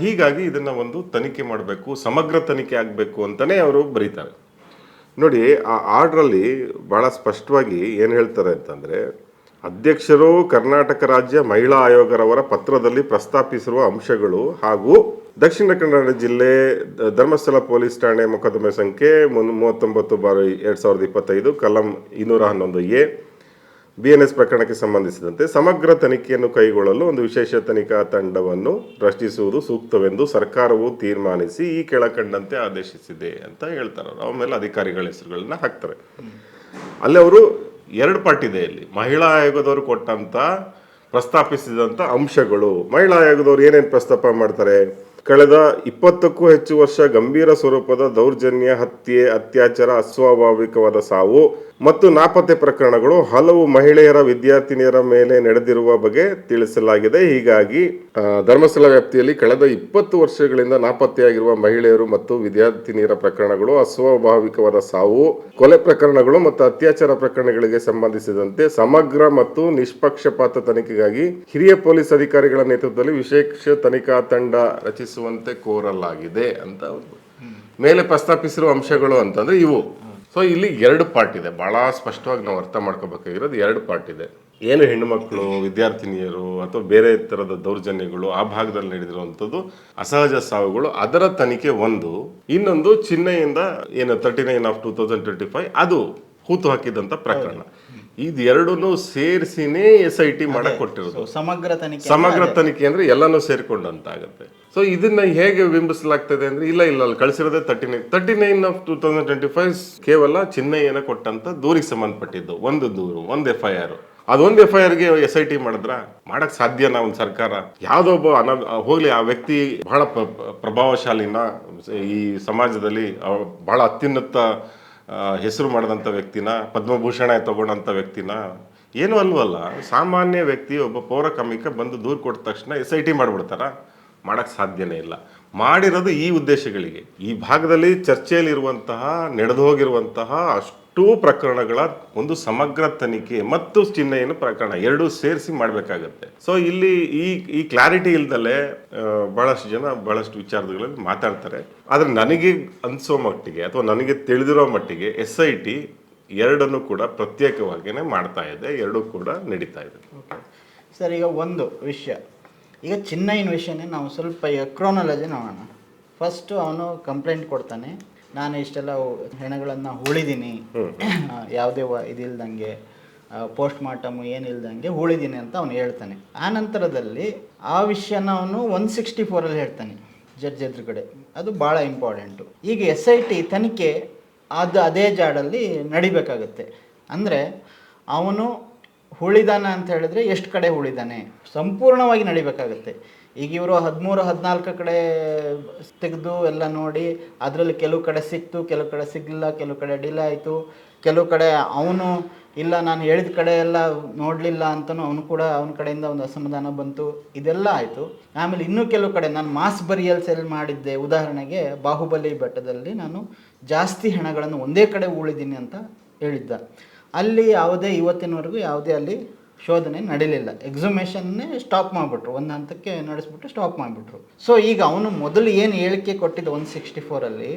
ಹೀಗಾಗಿ ಇದನ್ನು ಒಂದು ತನಿಖೆ ಮಾಡಬೇಕು ಸಮಗ್ರ ತನಿಖೆ ಆಗಬೇಕು ಅಂತಲೇ ಅವರು ಬರೀತಾರೆ. ನೋಡಿ ಆ ಆರ್ಡ್ರಲ್ಲಿ ಭಾಳ ಸ್ಪಷ್ಟವಾಗಿ ಏನು ಹೇಳ್ತಾರೆ ಅಂತಂದ್ರೆ ಅಧ್ಯಕ್ಷರು ಕರ್ನಾಟಕ ರಾಜ್ಯ ಮಹಿಳಾ ಆಯೋಗರವರ ಪತ್ರದಲ್ಲಿ ಪ್ರಸ್ತಾಪಿಸಿರುವ ಅಂಶಗಳು ಹಾಗೂ ದಕ್ಷಿಣ ಕನ್ನಡ ಜಿಲ್ಲೆ ಧರ್ಮಸ್ಥಳ ಪೊಲೀಸ್ ಠಾಣೆ ಮೊಕದ್ದಮೆ ಸಂಖ್ಯೆ ಮುನ್ ಮೂವತ್ತೊಂಬತ್ತು ಬಾರಿ ಎರಡ್ ಸಾವಿರದ ಇಪ್ಪತ್ತೈದು, ಕಲಂ ಇನ್ನೂರ ಹನ್ನೊಂದು ಎ ಬಿ ಎನ್ ಎಸ್ ಪ್ರಕರಣಕ್ಕೆ ಸಂಬಂಧಿಸಿದಂತೆ ಸಮಗ್ರ ತನಿಖೆಯನ್ನು ಕೈಗೊಳ್ಳಲು ಒಂದು ವಿಶೇಷ ತನಿಖಾ ತಂಡವನ್ನು ರಚಿಸುವುದು ಸೂಕ್ತವೆಂದು ಸರ್ಕಾರವು ತೀರ್ಮಾನಿಸಿ ಈ ಕೆಳಕಂಡಂತೆ ಆದೇಶಿಸಿದೆ ಅಂತ ಹೇಳ್ತಾರೆ. ಅವ್ರ ಆಮೇಲೆ ಅಧಿಕಾರಿಗಳ ಹೆಸರುಗಳನ್ನ ಹಾಕ್ತಾರೆ. ಅಲ್ಲಿ ಅವರು ಎರಡು ಪಾರ್ಟ್ ಇದೆ ಇಲ್ಲಿ. ಮಹಿಳಾ ಆಯೋಗದವರು ಕೊಟ್ಟಂತ ಪ್ರಸ್ತಾಪಿಸಿದಂಥ ಅಂಶಗಳು. ಮಹಿಳಾ ಆಯೋಗದವರು ಏನೇನು ಪ್ರಸ್ತಾಪ ಮಾಡ್ತಾರೆ? ಕಳೆದ ಇಪ್ಪತ್ತಕ್ಕೂ ಹೆಚ್ಚು ವರ್ಷ ಗಂಭೀರ ಸ್ವರೂಪದ ದೌರ್ಜನ್ಯ, ಹತ್ಯೆ, ಅತ್ಯಾಚಾರ, ಅಸ್ವಾಭಾವಿಕವಾದ ಸಾವು ಮತ್ತು ನಾಪತ್ತೆ ಪ್ರಕರಣಗಳು ಹಲವು ಮಹಿಳೆಯರ ವಿದ್ಯಾರ್ಥಿನಿಯರ ಮೇಲೆ ನಡೆದಿರುವ ಬಗ್ಗೆ ತಿಳಿಸಲಾಗಿದೆ. ಹೀಗಾಗಿ ಧರ್ಮಸ್ಥಳ ವ್ಯಾಪ್ತಿಯಲ್ಲಿ ಕಳೆದ ಇಪ್ಪತ್ತು ವರ್ಷಗಳಿಂದ ನಾಪತ್ತೆಯಾಗಿರುವ ಮಹಿಳೆಯರು ಮತ್ತು ವಿದ್ಯಾರ್ಥಿನಿಯರ ಪ್ರಕರಣಗಳು, ಅಸ್ವಾಭಾವಿಕವಾದ ಸಾವು, ಕೊಲೆ ಪ್ರಕರಣಗಳು ಮತ್ತು ಅತ್ಯಾಚಾರ ಪ್ರಕರಣಗಳಿಗೆ ಸಂಬಂಧಿಸಿದಂತೆ ಸಮಗ್ರ ಮತ್ತು ನಿಷ್ಪಕ್ಷಪಾತ ತನಿಖೆಗಾಗಿ ಹಿರಿಯ ಪೊಲೀಸ್ ಅಧಿಕಾರಿಗಳ ನೇತೃತ್ವದಲ್ಲಿ ವಿಶೇಷ ತನಿಖಾ ತಂಡ ರಚಿಸುವಂತೆ ಕೋರಲಾಗಿದೆ ಅಂತ ಮೇಲೆ ಪ್ರಸ್ತಾಪಿಸಿರುವ ಅಂಶಗಳು ಅಂತಂದ್ರೆ ಇವು. ಸೊ ಇಲ್ಲಿ ಎರಡು ಪಾರ್ಟ್ ಇದೆ. ಬಹಳ ಸ್ಪಷ್ಟವಾಗಿ ನಾವು ಅರ್ಥ ಮಾಡ್ಕೋಬೇಕಾಗಿರೋದು ಎರಡು ಪಾರ್ಟ್ ಇದೆ. ಏನು ಹೆಣ್ಣುಮಕ್ಕಳು, ವಿದ್ಯಾರ್ಥಿನಿಯರು ಅಥವಾ ಬೇರೆ ತರದ ದೌರ್ಜನ್ಯಗಳು ಆ ಭಾಗದಲ್ಲಿ ನಡೆದಿರುವಂಥದ್ದು ಅಸಹಜ ಸಾವುಗಳು, ಅದರ ತನಿಖೆ ಒಂದು. ಇನ್ನೊಂದು ಚಿನ್ನೆಯಿಂದ ಏನು thirty nine of two thousand twenty five ಅದು ಹೂತು ಹಾಕಿದಂಥ ಪ್ರಕರಣ. ಇದು ಎರಡನ್ನೂ ಸೇರಿಸಿನೇ ಎಸ್ ಐ ಟಿ ಮಾಡಕ್ ಕೊಟ್ಟಿರೋದು ಸಮಗ್ರ ತನಿಖೆ ಸಮಗ್ರ ತನಿಖೆ ಅಂದ್ರೆ ಎಲ್ಲಾನು ಸೇರ್ಕೊಂಡಂತ ಆಗುತ್ತೆ ಸೊ ಇದನ್ನ ಹೇಗೆ ಬಿಂಬಿಸಲಾಗ್ತದೆ ಅಂದ್ರೆ ಇಲ್ಲ ಇಲ್ಲ ಅಲ್ಲಿ ಕಳಿಸಿರೋದೇ thirty nine thirty nine of two thousand twenty five ಕೇವಲ ಚಿನ್ನಯ್ಯನ ಕೊಟ್ಟಂತ ದೂರಿಗೆ ಸಂಬಂಧಪಟ್ಟಿದ್ದು. ಒಂದು ದೂರು ಒಂದು ಎಫ್ ಐ ಆರ್. ಅದೊಂದು ಎಫ್ ಐ ಆರ್ಗೆ ಎಸ್ ಐ ಟಿ ಮಾಡಿದ್ರ? ಮಾಡಕ್ ಸಾಧ್ಯನಾ ಒಂದು ಸರ್ಕಾರ? ಯಾವ್ದೋ ಒಬ್ಬ ಅನ ಹೋಗ್ಲಿ ಆ ವ್ಯಕ್ತಿ ಬಹಳ ಪ್ರ- ಪ್ರ- ಪ್ರಭಾವಶಾಲಿನ ಈ ಸಮಾಜದಲ್ಲಿ ಬಹಳ ಅತ್ಯುನ್ನತ ಹೆಸರು ಮಾಡಿದಂಥ ವ್ಯಕ್ತಿನ, ಪದ್ಮಭೂಷಣ ತಗೊಂಡಂಥ ವ್ಯಕ್ತಿನ, ಏನು ಅಲ್ವಲ್ಲ. ಸಾಮಾನ್ಯ ವ್ಯಕ್ತಿ, ಒಬ್ಬ ಪೌರ ಕಮಿಕ ಬಂದು ದೂರು ಕೊಟ್ಟ ತಕ್ಷಣ ಎಸ್ ಐ ಟಿ ಮಾಡಿಬಿಡ್ತಾರ. ಮಾಡೋಕ್ಕೆ ಸಾಧ್ಯನೇ ಇಲ್ಲ. ಮಾಡಿರೋದು ಈ ಉದ್ದೇಶಗಳಿಗೆ. ಈ ಭಾಗದಲ್ಲಿ ಚರ್ಚೆಯಲ್ಲಿರುವಂತಹ, ನಡೆದು ಹೋಗಿರುವಂತಹ ಅಷ್ಟೂ ಪ್ರಕರಣಗಳ ಒಂದು ಸಮಗ್ರ ತನಿಖೆ ಮತ್ತು ಚಿಹ್ನೆಯನ್ನು ಪ್ರಕರಣ ಎರಡೂ ಸೇರಿಸಿ ಮಾಡಬೇಕಾಗತ್ತೆ. ಸೊ ಇಲ್ಲಿ ಈ ಈ ಕ್ಲಾರಿಟಿ ಇಲ್ದಲೆ ಬಹಳಷ್ಟು ಜನ ಬಹಳಷ್ಟು ವಿಚಾರಗಳಲ್ಲಿ ಮಾತಾಡ್ತಾರೆ. ಆದರೆ ನನಗೆ ಅನ್ಸೋ ಮಟ್ಟಿಗೆ ಅಥವಾ ನನಗೆ ತಿಳಿದಿರೋ ಮಟ್ಟಿಗೆ ಎಸ್ ಐ ಟಿ ಎರಡನ್ನು ಕೂಡ ಪ್ರತ್ಯೇಕವಾಗಿಯೇ ಮಾಡ್ತಾ ಇದೆ, ಎರಡೂ ಕೂಡ ನಡೀತಾ ಇದೆ. ಸರ್, ಈಗ ಒಂದು ವಿಷಯ. ಈಗ ಚಿನ್ನೈನ ವಿಷಯನೇ ನಾವು ಸ್ವಲ್ಪ, ಈಗ ಕ್ರೋನಾಲಜಿ ನೋಡೋಣ. ಫಸ್ಟು ಅವನು ಕಂಪ್ಲೇಂಟ್ ಕೊಡ್ತಾನೆ. ನಾನು ಇಷ್ಟೆಲ್ಲ ಹೆಣಗಳನ್ನು ಉಳಿದೀನಿ. ಯಾವುದೇ ಇದಿಲ್ದಂಗೆ ಪೋಸ್ಟ್ ಮಾರ್ಟಮ್ ಏನಿಲ್ದಂಗೆ ಉಳಿದೀನಿ ಅಂತ ಅವನು ಹೇಳ್ತಾನೆ. ಆ ನಂತರದಲ್ಲಿ ಆ ವಿಷಯನ ಅವನು ಒನ್ ಸಿಕ್ಸ್ಟಿ ಫೋರಲ್ಲಿ ಹೇಳ್ತಾನೆ ಜಡ್ಜ್ ಎದುರುಗಡೆ ಅದು ಭಾಳ ಇಂಪಾರ್ಟೆಂಟು. ಈಗ ಎಸ್ ಐ ಟಿ ತನಿಖೆ ಅದು ಅದೇ ಜಾಡಲ್ಲಿ ನಡಿಬೇಕಾಗತ್ತೆ. ಅಂದರೆ ಅವನು ಉಳಿದಾನ ಅಂತ ಹೇಳಿದ್ರೆ ಎಷ್ಟು ಕಡೆ ಉಳಿದಾನೆ? ಸಂಪೂರ್ಣವಾಗಿ ನಡಿಬೇಕಾಗತ್ತೆ. ಈಗ ಇವರು ಹದಿಮೂರು, ಹದಿನಾಲ್ಕು ಕಡೆ ತೆಗೆದು ಎಲ್ಲ ನೋಡಿ, ಅದರಲ್ಲಿ ಕೆಲವು ಕಡೆ ಸಿಕ್ತು, ಕೆಲವು ಕಡೆ ಸಿಗಲಿಲ್ಲ, ಕೆಲವು ಕಡೆ ಡಿಲೇ ಆಯಿತು. ಕೆಲವು ಕಡೆ ಅವನು ಇಲ್ಲ, ನಾನು ಹೇಳಿದ ಕಡೆ ಎಲ್ಲ ನೋಡಲಿಲ್ಲ ಅಂತಲೂ ಅವನು ಕೂಡ ಅವನ ಕಡೆಯಿಂದ ಒಂದು ಅಸಮಾಧಾನ ಬಂತು. ಇದೆಲ್ಲ ಆಯಿತು. ಆಮೇಲೆ ಇನ್ನೂ ಕೆಲವು ಕಡೆ ನಾನು ಮಾಸ್ ಬರಿಯಲ್ ಸೆಲ್ ಮಾಡಿದ್ದೆ. ಉದಾಹರಣೆಗೆ ಬಾಹುಬಲಿ ಬೆಟ್ಟದಲ್ಲಿ ನಾನು ಜಾಸ್ತಿ ಹಣಗಳನ್ನು ಒಂದೇ ಕಡೆ ಉಳಿದೀನಿ ಅಂತ ಹೇಳಿದ್ದ. ಅಲ್ಲಿ ಯಾವುದೇ ಇವತ್ತಿನವರೆಗೂ ಯಾವುದೇ ಅಲ್ಲಿ ಶೋಧನೆ ನಡೀಲಿಲ್ಲ. ಎಕ್ಸುಮೇಷನ್ನೇ ಸ್ಟಾಪ್ ಮಾಡಿಬಿಟ್ರು. ಒಂದು ಹಂತಕ್ಕೆ ನಡೆಸ್ಬಿಟ್ಟು ಸ್ಟಾಪ್ ಮಾಡಿಬಿಟ್ರು. ಸೊ ಈಗ ಅವನು ಮೊದಲು ಏನು ಹೇಳಿಕೆ ಕೊಟ್ಟಿದ್ದ ಒನ್ ಸಿಕ್ಸ್ಟಿ ಫೋರಲ್ಲಿ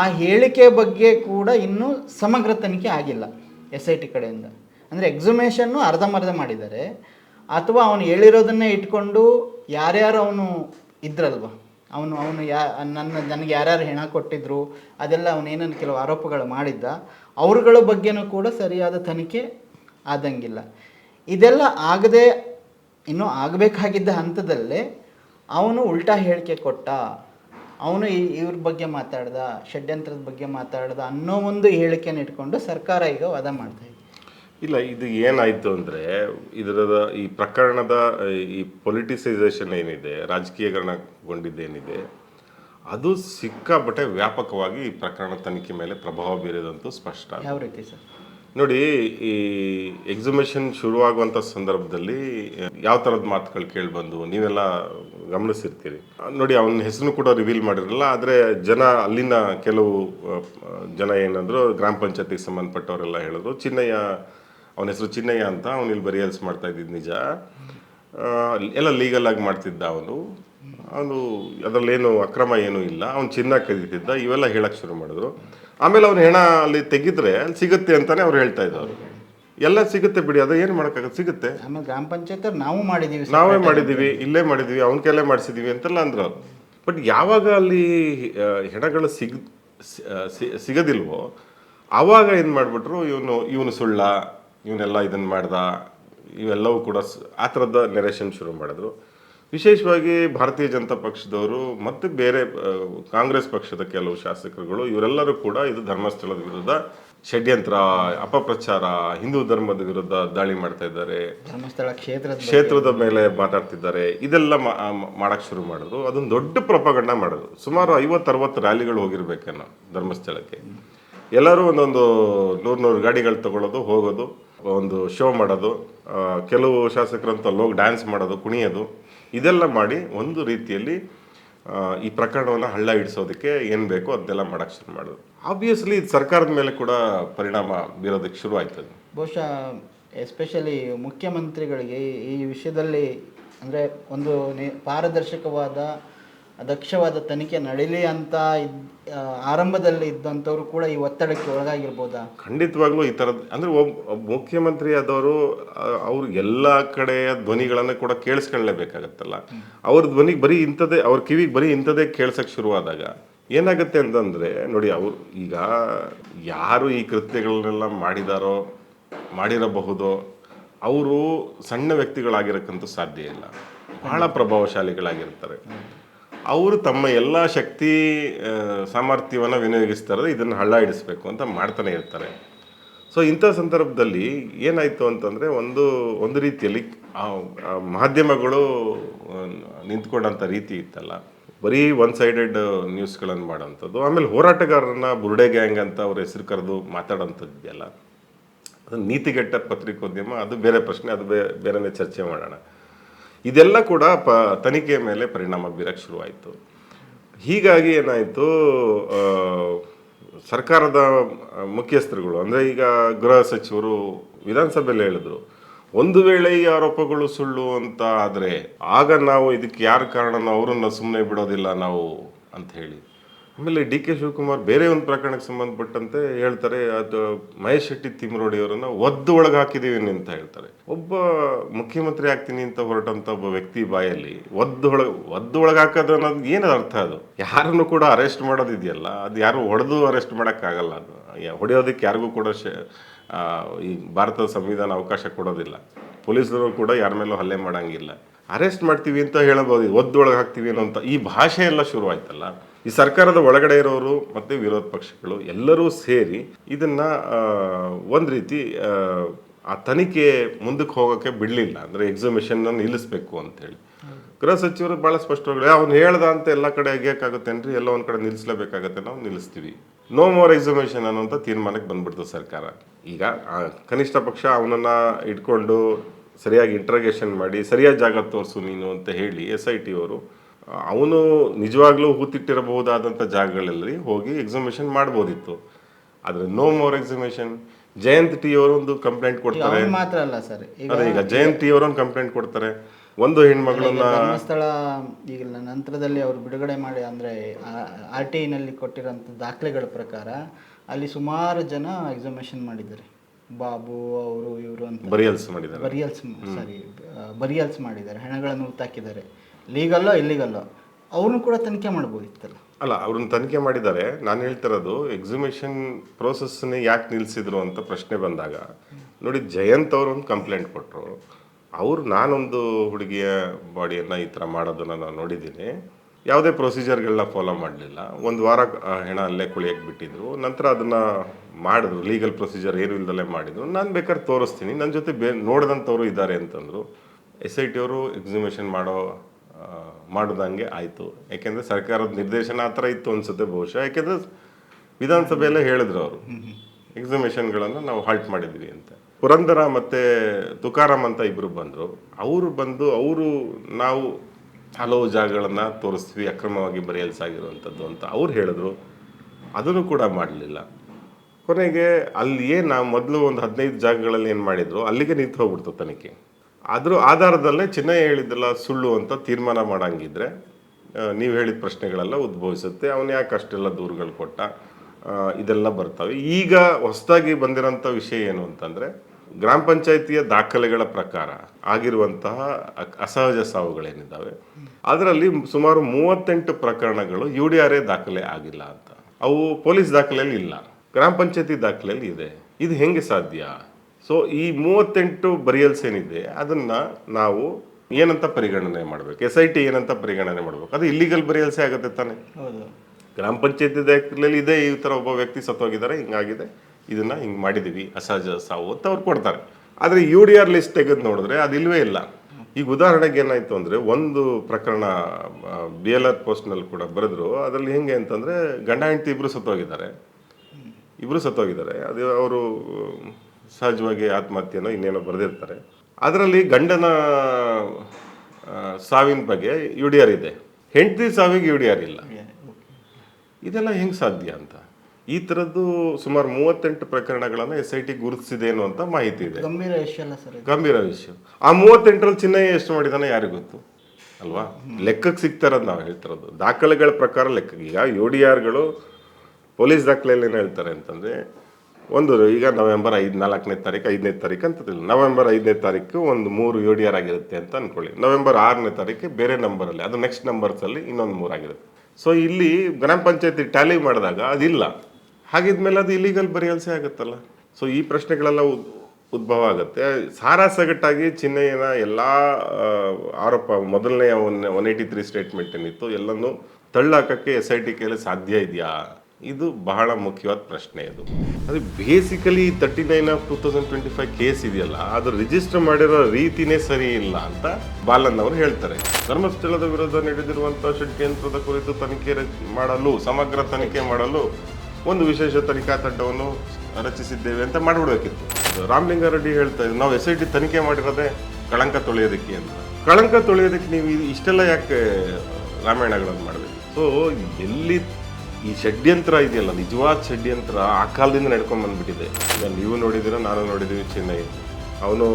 ಆ ಹೇಳಿಕೆ ಬಗ್ಗೆ ಕೂಡ ಇನ್ನೂ ಸಮಗ್ರ ತನಿಖೆ ಆಗಿಲ್ಲ ಎಸ್ ಐ ಟಿ ಕಡೆಯಿಂದ. ಅಂದರೆ ಎಕ್ಸುಮೇಷನ್ನು ಅರ್ಧಂಬರ್ಧ ಮಾಡಿದ್ದಾರೆ. ಅಥವಾ ಅವನು ಹೇಳಿರೋದನ್ನೇ ಇಟ್ಕೊಂಡು ಯಾರ್ಯಾರು ಅವನು ಇದ್ರಲ್ವ? ಅವನು ಅವನು ಯಾ, ನನ್ನ, ನನಗೆ ಯಾರ್ಯಾರು ಹೆಣ ಕೊಟ್ಟಿದ್ರು, ಅದೆಲ್ಲ ಅವನೇನೇನು ಕೆಲವು ಆರೋಪಗಳು ಮಾಡಿದ್ದ, ಅವ್ರಗಳ ಬಗ್ಗೆನೂ ಕೂಡ ಸರಿಯಾದ ತನಿಖೆ ಆದಂಗಿಲ್ಲ. ಇದೆಲ್ಲ ಆಗದೆ ಇನ್ನೂ ಆಗಬೇಕಾಗಿದ್ದ ಹಂತದಲ್ಲೇ ಅವನು ಉಲ್ಟಾ ಹೇಳಿಕೆ ಕೊಟ್ಟ. ಅವನು ಈ- ಇವ್ರ ಬಗ್ಗೆ ಮಾತಾಡ್ದ ಷಡ್ಯಂತ್ರದ ಬಗ್ಗೆ ಮಾತಾಡ್ದ ಅನ್ನೋ ಒಂದು ಹೇಳಿಕೆನ ಇಟ್ಕೊಂಡು ಸರ್ಕಾರ ಈಗ ವಾದ ಮಾಡ್ತಾ ಇದೆ. ಇಲ್ಲ ಇದು ಏನಾಯಿತು ಅಂದರೆ ಇದರದ ಈ ಪ್ರಕರಣದ ಈ ಪೊಲಿಟಿಸೈಸೇಷನ್ ಏನಿದೆ ರಾಜಕೀಯಕರಣಗೊಂಡಿದ್ದೇನಿದೆ ಅದು ಸಿಕ್ಕಾಪಟ್ಟೆ ವ್ಯಾಪಕವಾಗಿ ಈ ಪ್ರಕರಣ ತನಿಖೆ ಮೇಲೆ ಪ್ರಭಾವ ಬೀರಿದಂತೂ ಸ್ಪಷ್ಟ. ಯಾವ ರೀತಿ ಸರ್? ನೋಡಿ, ಈ ಎಕ್ಸಿಬಿಷನ್ ಶುರುವಾಗುವಂಥ ಸಂದರ್ಭದಲ್ಲಿ, ಯಾವ ಥರದ ಮಾತುಗಳು ಕೇಳಿಬಂದು ನೀವೆಲ್ಲ ಗಮನಿಸಿರ್ತೀರಿ? ನೋಡಿ, ಅವನ ಹೆಸರು ಕೂಡ ರಿವೀಲ್ ಮಾಡಿರಲ್ಲ, ಆದರೆ ಜನ, ಅಲ್ಲಿನ ಕೆಲವು ಜನ ಏನಂದ್ರು, ಗ್ರಾಮ ಪಂಚಾಯತಿಗೆ ಸಂಬಂಧಪಟ್ಟವರೆಲ್ಲ ಹೇಳಿದ್ರು, ಚಿನ್ನಯ್ಯ, ಅವನ ಹೆಸರು ಚಿನ್ನಯ್ಯ ಅಂತ ಅವನು ಇಲ್ಲಿ ಬರಿಯಲ್ಸ್ ಮಾಡ್ತಾ ಇದ್ದಿದ್ದು ನಿಜ. ಎಲ್ಲ ಲೀಗಲ್ ಆಗಿ ಮಾಡ್ತಿದ್ದ ಅವನು. ಅವನು ಅದರಲ್ಲೇನು ಅಕ್ರಮ ಏನೂ ಇಲ್ಲ. ಅವ್ನು ಚಿನ್ನ ಕದೀತಿದ್ದ. ಇವೆಲ್ಲ ಹೇಳಕ್ಕೆ ಶುರು ಮಾಡಿದ್ರು. ಆಮೇಲೆ ಅವ್ನು ಹೆಣ ಅಲ್ಲಿ ತೆಗಿದ್ರೆ ಅಲ್ಲಿ ಸಿಗುತ್ತೆ ಅಂತಾನೆ ಅವ್ರು ಹೇಳ್ತಾ ಇದ್ದಾರೆ. ಎಲ್ಲ ಸಿಗುತ್ತೆ ಬಿಡಿ ಅದು ಏನು ಮಾಡೋಕ್ಕಾಗತ್ತೆ? ಸಿಗುತ್ತೆ. ಆಮೇಲೆ ಗ್ರಾಮ ಪಂಚಾಯತ್ ನಾವು ಮಾಡಿದೀವಿ. ನಾವೇ ಮಾಡಿದ್ದೀವಿ ಇಲ್ಲೇ ಮಾಡಿದ್ದೀವಿ ಅವನ ಕೈಲೇ ಮಾಡಿಸಿದ್ದೀವಿ ಅಂತೆಲ್ಲ ಅಂದ್ರು ಬಟ್ ಯಾವಾಗ ಅಲ್ಲಿ ಹೆಣಗಳು ಸಿಗ್ ಸಿಗದಿಲ್ವೋ ಆವಾಗ ಏನು ಮಾಡಿಬಿಟ್ರು ಇವನು ಇವನು ಸುಳ್ಳ ಇವನೆಲ್ಲ ಇದನ್ನು ಮಾಡ್ದ ಇವೆಲ್ಲವೂ ಕೂಡ ಆ ಥರದ ನೆರೇಷನ್ ಶುರು ಮಾಡಿದ್ರು. ವಿಶೇಷವಾಗಿ ಭಾರತೀಯ ಜನತಾ ಪಕ್ಷದವರು ಮತ್ತು ಬೇರೆ ಕಾಂಗ್ರೆಸ್ ಪಕ್ಷದ ಕೆಲವು ಶಾಸಕರುಗಳು ಇವರೆಲ್ಲರೂ ಕೂಡ ಇದು ಧರ್ಮಸ್ಥಳದ ವಿರುದ್ಧ ಷಡ್ಯಂತ್ರ ಅಪಪ್ರಚಾರ ಹಿಂದೂ ಧರ್ಮದ ವಿರುದ್ಧ ದಾಳಿ ಮಾಡ್ತಾ ಇದ್ದಾರೆ. ಧರ್ಮಸ್ಥಳ ಕ್ಷೇತ್ರದ ಕ್ಷೇತ್ರದ ಮೇಲೆ ಮಾತಾಡ್ತಿದ್ದಾರೆ. ಇದೆಲ್ಲ ಮಾಡಕ್ ಶುರು ಮಾಡಿದ್ರು. ಅದೊಂದು ದೊಡ್ಡ ಪ್ರಪಗಂಡ ಮಾಡೋದು ಸುಮಾರು ಐವತ್ತರವತ್ತು ರ್ಯಾಲಿಗಳು ಹೋಗಿರ್ಬೇಕೇನೋ ಧರ್ಮಸ್ಥಳಕ್ಕೆ. ಎಲ್ಲರೂ ಒಂದೊಂದು ನೂರು ನೂರು ಗಾಡಿಗಳು ತಗೊಳ್ಳೋದು ಹೋಗೋದು. ಒಂದು ಶೋ ಮಾಡೋದು ಕೆಲವು ಶಾಸಕರಂತ ಅಲ್ಲಿ ಹೋಗಿ ಡ್ಯಾನ್ಸ್ ಮಾಡೋದು, ಕುಣಿಯೋದು, ಇದೆಲ್ಲ ಮಾಡಿ ಒಂದು ರೀತಿಯಲ್ಲಿ ಈ ಪ್ರಕರಣವನ್ನು ಹಳ್ಳ ಹಿಡಿಸೋದಕ್ಕೆ ಏನು ಬೇಕೋ ಅದನ್ನೆಲ್ಲ ಮಾಡೋಕ್ಕೆ ಶುರು ಮಾಡೋದು ಆಬ್ವಿಯಸ್ಲಿ ಇದು ಸರ್ಕಾರದ ಮೇಲೆ ಕೂಡ ಪರಿಣಾಮ ಬೀರೋದಕ್ಕೆ ಶುರು ಆಯ್ತದೆ ಬಹುಶಃ ಎಸ್ಪೆಷಲಿ ಮುಖ್ಯಮಂತ್ರಿಗಳಿಗೆ ಈ- ವಿಷಯದಲ್ಲಿ ಅಂದರೆ ಒಂದು ಪಾರದರ್ಶಕವಾದ ದಕ್ಷವಾದ ತನಿಖೆ ನಡೀಲಿ ಅಂತ ಇದ್ ಆರಂಭದಲ್ಲಿ ಇದ್ದಂಥವ್ರು ಕೂಡ ಈ ಒತ್ತಡಕ್ಕೆ ಒಳಗಾಗಿರ್ಬೋದಾ? ಖಂಡಿತವಾಗ್ಲೂ ಈ ಥರದ್ದು ಅಂದರೆ ಒಬ್ಬ ಒಬ್ಬ ಮುಖ್ಯಮಂತ್ರಿ ಆದವರು ಅವ್ರು ಎಲ್ಲ ಕಡೆಯ ಧ್ವನಿಗಳನ್ನು ಕೂಡ ಕೇಳಿಸ್ಕೊಳ್ಳೇಬೇಕಾಗತ್ತಲ್ಲ ಅವ್ರ ಧ್ವನಿಗೆ ಬರೀ ಇಂಥದ್ದೇ ಅವ್ರ ಕಿವಿಗೆ ಬರೀ ಇಂಥದ್ದೇ ಕೇಳ್ಸಕ್ಕೆ ಶುರುವಾದಾಗ ಏನಾಗುತ್ತೆ ಅಂತಂದರೆ ನೋಡಿ ಅವರು ಈಗ ಯಾರು ಈ ಕೃತ್ಯಗಳನ್ನೆಲ್ಲ ಮಾಡಿದಾರೋ ಮಾಡಿರಬಹುದೋ ಅವರು ಸಣ್ಣ ವ್ಯಕ್ತಿಗಳಾಗಿರೋಕ್ಕಂತೂ ಸಾಧ್ಯ ಇಲ್ಲ. ಬಹಳ ಪ್ರಭಾವಶಾಲಿಗಳಾಗಿರ್ತಾರೆ. ಅವರು ತಮ್ಮ ಎಲ್ಲ ಶಕ್ತಿ ಸಾಮರ್ಥ್ಯವನ್ನು ವಿನಿಯೋಗಿಸ್ತಾರೆ, ಇದನ್ನು ಹಳ್ಳ ಹಿಡಿಸ್ಬೇಕು ಅಂತ ಮಾಡ್ತಾನೆ ಇರ್ತಾರೆ. ಸೊ ಇಂಥ ಸಂದರ್ಭದಲ್ಲಿ ಏನಾಯಿತು ಅಂತಂದರೆ ಒಂದು ಒಂದು ರೀತಿಯಲ್ಲಿ ಮಾಧ್ಯಮಗಳು ನಿಂತ್ಕೊಂಡಂಥ ರೀತಿ ಇತ್ತಲ್ಲ. ಬರೀ ಒನ್ ಸೈಡೆಡ್ ನ್ಯೂಸ್ಗಳನ್ನು ಮಾಡೋಂಥದ್ದು ಆಮೇಲೆ ಹೋರಾಟಗಾರರನ್ನ ಬುರುಡೆ ಗ್ಯಾಂಗ್ ಅಂತ ಅವ್ರ ಹೆಸರು ಕರೆದು ಮಾತಾಡೋಂಥದ್ದು ಇದೆಯಲ್ಲ ಅದು ನೀತಿಗೆಟ್ಟ ಪತ್ರಿಕೋದ್ಯಮ, ಅದು ಬೇರೆ ಪ್ರಶ್ನೆ, ಅದು ಬೇರೆನೇ ಚರ್ಚೆ ಮಾಡೋಣ. ಇದೆಲ್ಲ ಕೂಡ ಪ ತನಿಖೆಯ ಮೇಲೆ ಪರಿಣಾಮ ಬೀರಕ್ಕೆ ಶುರುವಾಯಿತು. ಹೀಗಾಗಿ ಏನಾಯಿತು ಸರ್ಕಾರದ ಮುಖ್ಯಸ್ಥರುಗಳು, ಅಂದರೆ ಈಗ ಗೃಹ ಸಚಿವರು ವಿಧಾನಸಭೆಯಲ್ಲಿ ಹೇಳಿದ್ರು, ಒಂದು ವೇಳೆ ಈ ಆರೋಪಗಳು ಸುಳ್ಳು ಅಂತ ಆದರೆ, ಆಗ ನಾವು ಇದಕ್ಕೆ ಯಾರ ಕಾರಣನೋ ಅವರನ್ನು ಸುಮ್ಮನೆ ಬಿಡೋದಿಲ್ಲ ನಾವು ಅಂತ ಹೇಳಿ. ಆಮೇಲೆ ಡಿ ಕೆ ಶಿವಕುಮಾರ್ ಬೇರೆ ಒಂದು ಪ್ರಕರಣಕ್ಕೆ ಸಂಬಂಧಪಟ್ಟಂತೆ ಹೇಳ್ತಾರೆ, ಅದು ಮಹೇಶ್ ಶೆಟ್ಟಿ ತಿಮ್ರೋಡಿ ಅವರನ್ನ ಒದ್ದು ಒಳಗೆ ಹಾಕಿದೀವಿ ಅಂತ ಹೇಳ್ತಾರೆ. ಒಬ್ಬ ಮುಖ್ಯಮಂತ್ರಿ ಆಗ್ತೀನಿ ಅಂತ ಹೊರಟಂತ ಒಬ್ಬ ವ್ಯಕ್ತಿ ಬಾಯಲ್ಲಿ ಒದ್ದು ಒಳಗೆ ಒದ್ದು ಒಳಗೆ ಹಾಕೋದು ಅನ್ನೋದು ಏನು ಅರ್ಥ ಅದು? ಯಾರನ್ನು ಕೂಡ ಅರೆಸ್ಟ್ ಮಾಡೋದಿದೆಯಲ್ಲ, ಅದು ಯಾರು ಹೊಡೆದು ಅರೆಸ್ಟ್ ಮಾಡೋಕ್ಕಾಗಲ್ಲ ಅದು. ಹೊಡೆಯೋದಕ್ಕೆ ಯಾರಿಗೂ ಕೂಡ ಈ ಭಾರತದ ಸಂವಿಧಾನ ಅವಕಾಶ ಕೊಡೋದಿಲ್ಲ. ಪೊಲೀಸರು ಕೂಡ ಯಾರ ಮೇಲೂ ಹಲ್ಲೆ ಮಾಡೋಂಗಿಲ್ಲ. ಅರೆಸ್ಟ್ ಮಾಡ್ತೀವಿ ಅಂತ ಹೇಳಬಹುದು ಒದ್ದೊಳಗೆ ಹಾಕ್ತೀವಿ ಅನ್ನೋಂಥ ಈ ಭಾಷೆ ಎಲ್ಲ ಶುರು ಆಯ್ತಲ್ಲ ಈ ಸರ್ಕಾರದ ಒಳಗಡೆ ಇರೋರು ಮತ್ತೆ ವಿರೋಧ ಪಕ್ಷಗಳು ಎಲ್ಲರೂ ಸೇರಿ ಇದನ್ನ ಒಂದು ರೀತಿ ಆ, ತನಿಖೆ ಮುಂದಕ್ಕೆ ಹೋಗೋಕ್ಕೆ ಬಿಡಲಿಲ್ಲ. ಅಂದ್ರೆ ಎಕ್ಸಿಮಿಷನ್ನ ನಿಲ್ಲಿಸಬೇಕು ಅಂತ ಹೇಳಿ ಗೃಹ ಸಚಿವರು ಭಾಳ ಸ್ಪಷ್ಟವಾಗಿ ಅವ್ನು ಹೇಳ್ದ ಅಂತ ಎಲ್ಲ ಕಡೆ ಅಗಿಯಕ್ಕಾಗುತ್ತೇನ್ರಿ? ಎಲ್ಲ ಒಂದು ಕಡೆ ನಿಲ್ಲಿಸಲೇಬೇಕಾಗತ್ತೆ ನಾವು ನಿಲ್ಲಿಸ್ತೀವಿ. ನೋ ಮೋರ್ ಎಕ್ಸಿಬಿಷನ್ ಅನ್ನೋಂಥ ತೀರ್ಮಾನಕ್ಕೆ ಬಂದ್ಬಿಡ್ತು ಸರ್ಕಾರ. ಈಗ ಕನಿಷ್ಠ ಪಕ್ಷ ಅವನನ್ನು ಇಟ್ಕೊಂಡು ಸರಿಯಾಗಿ ಇಂಟ್ರಗೇಷನ್ ಮಾಡಿ ಸರಿಯಾದ ಜಾಗ ತೋರಿಸು ನೀನು ಅಂತ ಹೇಳಿ ಎಸ್ ಐ ಟಿ ಅವರು ಅವನು ನಿಜವಾಗ್ಲೂ ಹೂತಿಟ್ಟಿರಬಹುದಾದಂಥ ಜಾಗಗಳಲ್ಲಿ ಹೋಗಿ ಎಕ್ಸಾಮಿನೇಷನ್ ಮಾಡ್ಬೋದಿತ್ತು. ಆದರೆ no more examination Jayant T ಅವರು ಒಂದು ಕಂಪ್ಲೇಂಟ್ ಕೊಡ್ತಾರೆ ಮಾತ್ರ ಅಲ್ಲ ಸರ್. ಈಗ ಅದೇ ಈಗ ಜಯಂತ್ ಟಿ ಅವರೊಂದು ಕಂಪ್ಲೇಂಟ್ ಕೊಡ್ತಾರೆ. ಒಂದು ಹೆಣ್ಮಗಳನ್ನ ಧರ್ಮಸ್ಥಳ ಈಗ ನಂತರದಲ್ಲಿ ಅವರು ಬಿಡುಗಡೆ ಮಾಡಿ ಅಂದರೆ ಆರ್ ಟಿ ಐನಲ್ಲಿ ಕೊಟ್ಟಿರೋಂಥ ದಾಖಲೆಗಳ ಪ್ರಕಾರ ಅಲ್ಲಿ ಸುಮಾರು ಜನ ಎಕ್ಸಾಮಿನೇಷನ್ ಮಾಡಿದ್ದಾರೆ. ಬಾಬು ಅವರು ಇವರು ಅಂತ. ಬರಿಯಲ್ಸ್ ಮಾಡಿದ್ದಾರೆ. ಬರಿಯಲ್ಸ್ ಸಾರಿ ಬರಿಯಲ್ಸ್ ಮಾಡಿದ್ದಾರೆ. ಹೆಣಗಳನ್ನು ಹುತ್ತಾಕಿದ್ದಾರೆ ಲೀಗಲ್ಲೋ ಇಲ್ಲಿಗಲ್ಲೋ ಅವ್ರನ್ನೂ ಕೂಡ ತನಿಖೆ ಮಾಡ್ಬೋದಿತ್ತಲ್ಲ. ಅಲ್ಲ ಅವ್ರನ್ನ ತನಿಖೆ ಮಾಡಿದ್ದಾರೆ. ನಾನು ಹೇಳ್ತಿರೋದು ಎಕ್ಸಿಮಿಷನ್ ಪ್ರೋಸೆಸ್ನೇ ಯಾಕೆ ನಿಲ್ಲಿಸಿದ್ರು ಅಂತ ಪ್ರಶ್ನೆ ಬಂದಾಗ ನೋಡಿ ಜಯಂತ್ ಅವರು ಒಂದು ಕಂಪ್ಲೇಂಟ್ ಕೊಟ್ಟರು ಅವ್ರು ನಾನೊಂದು ಹುಡುಗಿಯ ಬಾಡಿಯನ್ನು ಈ ಥರ ಮಾಡೋದನ್ನು ನಾನು ನೋಡಿದ್ದೀನಿ. ಯಾವುದೇ ಪ್ರೊಸೀಜರ್ಗಳನ್ನ ಫಾಲೋ ಮಾಡಲಿಲ್ಲ. ಒಂದು ವಾರ ಹೆಣ ಅಲ್ಲೇ ಕುಳಿಯಕ್ಕೆ ಬಿಟ್ಟಿದ್ರು. ನಂತರ ಅದನ್ನು ಮಾಡಿದ್ರು ಲೀಗಲ್ ಪ್ರೊಸೀಜರ್ ಏನು ಇಲ್ದಲ್ಲೇ ಮಾಡಿದ್ರು. ನಾನು ಬೇಕಾದ್ರೆ ತೋರಿಸ್ತೀನಿ. ನನ್ನ ಜೊತೆ ಬೇ ನೋಡಿದಂಥವ್ರು ಇದ್ದಾರೆ ಅಂತಂದರು. ಎಸ್ ಐ ಟಿ ಅವರು ಎಕ್ಸಿಮೇಷನ್ ಮಾಡೋ ಮಾಡಿದಂಗೆ ಆಯಿತು. ಯಾಕೆಂದರೆ ಸರ್ಕಾರದ ನಿರ್ದೇಶನ ಆ ಥರ ಇತ್ತು ಅನಿಸುತ್ತೆ ಬಹುಶಃ. ಯಾಕೆಂದರೆ ವಿಧಾನಸಭೆಯಲ್ಲೇ ಹೇಳಿದ್ರು ಅವರು. ಎಕ್ಸಿಮೇಷನ್ಗಳನ್ನು ನಾವು ಹಾಲ್ಟ್ ಮಾಡಿದ್ವಿ ಅಂತ. ಪುರಂದರ ಮತ್ತು ತುಕಾರಾಮ್ ಅಂತ ಇಬ್ಬರು ಬಂದರು. ಅವರು ಬಂದು, ಅವರು ನಾವು ಹಲವು ಜಾಗಗಳನ್ನು ತೋರಿಸ್ತೀವಿ, ಅಕ್ರಮವಾಗಿ ಬರೆಯಲ್ಸಾಗಿರುವಂಥದ್ದು ಅಂತ ಅವ್ರು ಹೇಳಿದ್ರು. ಅದನ್ನು ಕೂಡ ಮಾಡಲಿಲ್ಲ. ಕೊನೆಗೆ ಅಲ್ಲಿ ಏನು ನಾವು ಮೊದಲು ಒಂದು ಹದಿನೈದು ಜಾಗಗಳಲ್ಲಿ ಏನು ಮಾಡಿದ್ರು ಅಲ್ಲಿಗೆ ನಿಂತು ಹೋಗ್ಬಿಡ್ತು ತನಿಖೆ. ಅದ್ರ ಆಧಾರದಲ್ಲೇ ಚಿನ್ನಯ್ಯ ಹೇಳಿದ್ದಲ್ಲ ಸುಳ್ಳು ಅಂತ ತೀರ್ಮಾನ ಮಾಡಂಗಿದ್ರೆ ನೀವು ಹೇಳಿದ ಪ್ರಶ್ನೆಗಳೆಲ್ಲ ಉದ್ಭವಿಸುತ್ತೆ. ಅವನು ಯಾಕೆ ಅಷ್ಟೆಲ್ಲ ದೂರುಗಳು ಕೊಟ್ಟ? ಇದೆಲ್ಲ ಬರ್ತವೆ. ಈಗ ಹೊಸದಾಗಿ ಬಂದಿರೋಂಥ ವಿಷಯ ಏನು ಅಂತಂದರೆ, ಗ್ರಾಮ ಪಂಚಾಯಿತಿಯ ದಾಖಲೆಗಳ ಪ್ರಕಾರ ಆಗಿರುವಂತಹ ಅಸಹಜ ಸಾವುಗಳೇನಿದ್ದಾವೆ? ಅದರಲ್ಲಿ ಸುಮಾರು ಮೂವತ್ತೆಂಟು ಪ್ರಕರಣಗಳು ಯು ಡಿ ಆರ್ ಎ ದಾಖಲೆ ಆಗಿಲ್ಲ ಅಂತ. ಅವು ಪೊಲೀಸ್ ದಾಖಲೆಯಲ್ಲಿ ಇಲ್ಲ. ಗ್ರಾಮ ಪಂಚಾಯತಿ ದಾಖಲೆಯಲ್ಲಿ ಇದೆ. ಇದು ಹೆಂಗೆ ಸಾಧ್ಯ? ಸೊ ಈ ಮೂವತ್ತೆಂಟು ಬರಿಯಲ್ಸ್ ಏನಿದೆ ಅದನ್ನ ನಾವು ಏನಂತ ಪರಿಗಣನೆ ಮಾಡಬೇಕು? ಎಸ್ ಐ ಟಿ ಏನಂತ ಪರಿಗಣನೆ ಮಾಡಬೇಕು? ಅದು ಇಲ್ಲಿಗಲ್ ಬರಿಯಲ್ಸೇ ಆಗುತ್ತೆ ತಾನೆ? ಗ್ರಾಮ ಪಂಚಾಯತಿ ದಾಖಲೆಯಲ್ಲಿ ಇದೆ ಈ ಥರ ಒಬ್ಬ ವ್ಯಕ್ತಿ ಸತ್ತೋಗಿದ್ದಾರೆ ಹಿಂಗಾಗಿದೆ. ಇದನ್ನ ಹಿಂಗೆ ಮಾಡಿದೀವಿ ಅಸಹಜ ಸಾವು ಅಂತ ಅವ್ರು ಕೊಡ್ತಾರೆ. ಆದರೆ ಯು ಡಿ ಆರ್ ಲಿಸ್ಟ್ ತೆಗೆದು ನೋಡಿದ್ರೆ ಅದು ಇಲ್ವೇ ಇಲ್ಲ. ಈಗ ಉದಾಹರಣೆಗೆ ಏನಾಯ್ತು ಅಂದರೆ ಒಂದು ಪ್ರಕರಣ ಬಿ ಎಲ್ ಆರ್ ಪೋಸ್ಟ್ನಲ್ಲಿ ಕೂಡ ಬರೆದ್ರು. ಅದರಲ್ಲಿ ಹೆಂಗೆ ಅಂತಂದರೆ ಗಂಡ ಹೆಂಡತಿ ಇಬ್ಬರು ಸತ್ತೋಗಿದ್ದಾರೆ. ಇಬ್ಬರು ಸತ್ತೋಗಿದ್ದಾರೆ. ಅದು ಅವರು ಸಹಜವಾಗಿ ಆತ್ಮಹತ್ಯೆನೋ ಇನ್ನೇನೋ ಬರೆದಿರ್ತಾರೆ. ಅದರಲ್ಲಿ ಗಂಡನ ಸಾವಿನ ಬಗ್ಗೆ ಯು ಡಿ ಆರ್ ಇದೆ. ಹೆಂಡತಿ ಸಾವಿಗೆ ಯು ಡಿ ಆರ್ ಇಲ್ಲ. ಇದೆಲ್ಲ ಹೆಂಗೆ ಸಾಧ್ಯ ಅಂತ? ಈ ಥರದ್ದು ಸುಮಾರು ಮೂವತ್ತೆಂಟು ಪ್ರಕರಣಗಳನ್ನು ಎಸ್ ಐ ಟಿ ಗುರುತಿಸಿದೇನು ಅಂತ ಮಾಹಿತಿ ಇದೆ. ಗಂಭೀರ ವಿಷಯ ಅಲ್ಲ ಸರ್ ಇದು? ಗಂಭೀರ ವಿಷಯ. ಆ ಮೂವತ್ತೆಂಟರಲ್ಲಿ ಚಿನ್ನಯ್ಯ ಎಷ್ಟು ಮಾಡಿದಾನೆ ಯಾರಿಗೂ ಗೊತ್ತು? ಅಲ್ವಾ? ಲೆಕ್ಕಕ್ಕೆ ಸಿಗ್ತಾರದು ನಾವು ಹೇಳ್ತಿರೋದು ದಾಖಲೆಗಳ ಪ್ರಕಾರ ಲೆಕ್ಕ ಈಗ ಯು ಡಿ ಆರ್ಗಳು ಪೊಲೀಸ್ ದಾಖಲೆಯಲ್ಲಿ ಏನು ಹೇಳ್ತಾರೆ ಅಂತಂದರೆ, ಒಂದು ಈಗ ನವೆಂಬರ್ ಐದು, ನಾಲ್ಕನೇ ತಾರೀಕು ಐದನೇ ತಾರೀಕು ಅಂತದಿಲ್ಲ ನವೆಂಬರ್ ಐದನೇ ತಾರೀಕು ಒಂದು ಮೂರು ಯು ಡಿ ಆರ್ ಆಗಿರುತ್ತೆ ಅಂತ ಅಂದ್ಕೊಳ್ಳಿ ನವೆಂಬರ್ ಆರನೇ ತಾರೀಕು ಬೇರೆ ನಂಬರಲ್ಲಿ, ಅದು ನೆಕ್ಸ್ಟ್ ನಂಬರ್ಸಲ್ಲಿ ಇನ್ನೊಂದು ಮೂರು ಆಗಿರುತ್ತೆ. ಸೊ ಇಲ್ಲಿ ಗ್ರಾಮ ಪಂಚಾಯತಿ ಟ್ಯಾಲಿ ಮಾಡಿದಾಗ ಅದಿಲ್ಲ. ಹಾಗಿದ್ಮೇಲೆ ಅದು ಇಲೀಗಲ್ ಬರಿಯಲ್ಸೇ ಆಗುತ್ತಲ್ಲ. ಸೊ ಈ ಪ್ರಶ್ನೆಗಳೆಲ್ಲ ಉದ್- ಉದ್ಭವ ಆಗುತ್ತೆ. ಸಾರಾಸಗಟ್ಟಾಗಿ ಚಿನ್ನಯ್ಯನ ಎಲ್ಲ ಆರೋಪ ಮೊದಲನೆಯ one one eighty three statement ಏನಿತ್ತು ಎಲ್ಲನೂ ತಳ್ಳಾಕಕ್ಕೆ ಎಸ್ ಐ ಟಿ ಕೈಲಿ ಸಾಧ್ಯ ಇದೆಯಾ? ಇದು ಬಹಳ ಮುಖ್ಯವಾದ ಪ್ರಶ್ನೆ ಇದು. ಅದು basically thirty nine of two thousand twenty five case ಇದೆಯಲ್ಲ, ಅದು ರಿಜಿಸ್ಟರ್ ಮಾಡಿರೋ ರೀತಿನೇ ಸರಿ ಇಲ್ಲ ಅಂತ ಬಾಲನ್ ಅವರು ಹೇಳ್ತಾರೆ. ಧರ್ಮಸ್ಥಳದ ವಿರುದ್ಧ ನಡೆದಿರುವಂತಹ ಷಡ್ಯಂತ್ರದ ಕುರಿತು ತನಿಖೆ ಮಾಡಲು, ಸಮಗ್ರ ತನಿಖೆ ಮಾಡಲು ಒಂದು ವಿಶೇಷ ತನಿಖಾ ತಂಡವನ್ನು ರಚಿಸಿದ್ದೇವೆ ಅಂತ ಮಾಡಿಬಿಡ್ಬೇಕಿತ್ತು. ರಾಮಲಿಂಗಾರೆಡ್ಡಿ ಹೇಳ್ತಾ ಇದ್ರು, ನಾವು ಎಸ್ ಐ ಟಿ ತನಿಖೆ ಮಾಡಿರೋದೇ ಕಳಂಕ ತೊಳೆಯೋದಕ್ಕೆ ಅಂತ. ಕಳಂಕ ತೊಳೆಯೋದಕ್ಕೆ ನೀವು ಇಷ್ಟೆಲ್ಲ ಯಾಕೆ, ರಾಮಾಯಣಗಳನ್ನು ಮಾಡಬೇಕು? ಸೊ ಎಲ್ಲಿ ಈ ಷಡ್ಯಂತ್ರ ಇದೆಯಲ್ಲ, ನಿಜವಾದ ಷಡ್ಯಂತ್ರ ಆ ಕಾಲದಿಂದ ನಡ್ಕೊಂಡ್ ಬಂದ್ಬಿಟ್ಟಿದೆ. ಈಗ ನೀವು ನೋಡಿದಿರ ನಾನು ನೋಡಿದೀವಿ ಚೆನ್ನೈ. ಅವನು,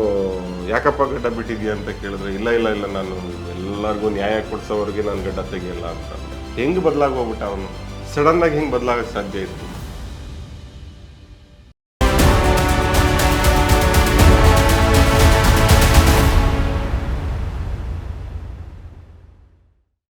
ಯಾಕಪ್ಪ ಗಡ್ಡ ಬಿಟ್ಟಿದ್ಯಾ ಅಂತ ಕೇಳಿದ್ರೆ, ಇಲ್ಲ ಇಲ್ಲ ಇಲ್ಲ, ನಾನು ಎಲ್ಲರಿಗೂ ನ್ಯಾಯ ಕೊಡ್ಸೋವರೆಗೆ ನಾನು ಗಡ್ಡ ತೆಗಿಯಲ್ಲ ಅಂತ. ಹೆಂಗೆ ಬದಲಾಗಿ ಹೋಗ್ಬಿಟ್ಟ ಅವನು? ಸಡನ್ನಾಗಿ ಹಿಂಗೆ ಹೆಂಗೆ ಬದಲಾಗಕ್ಕೆ ಸಾಧ್ಯ ಇತ್ತು?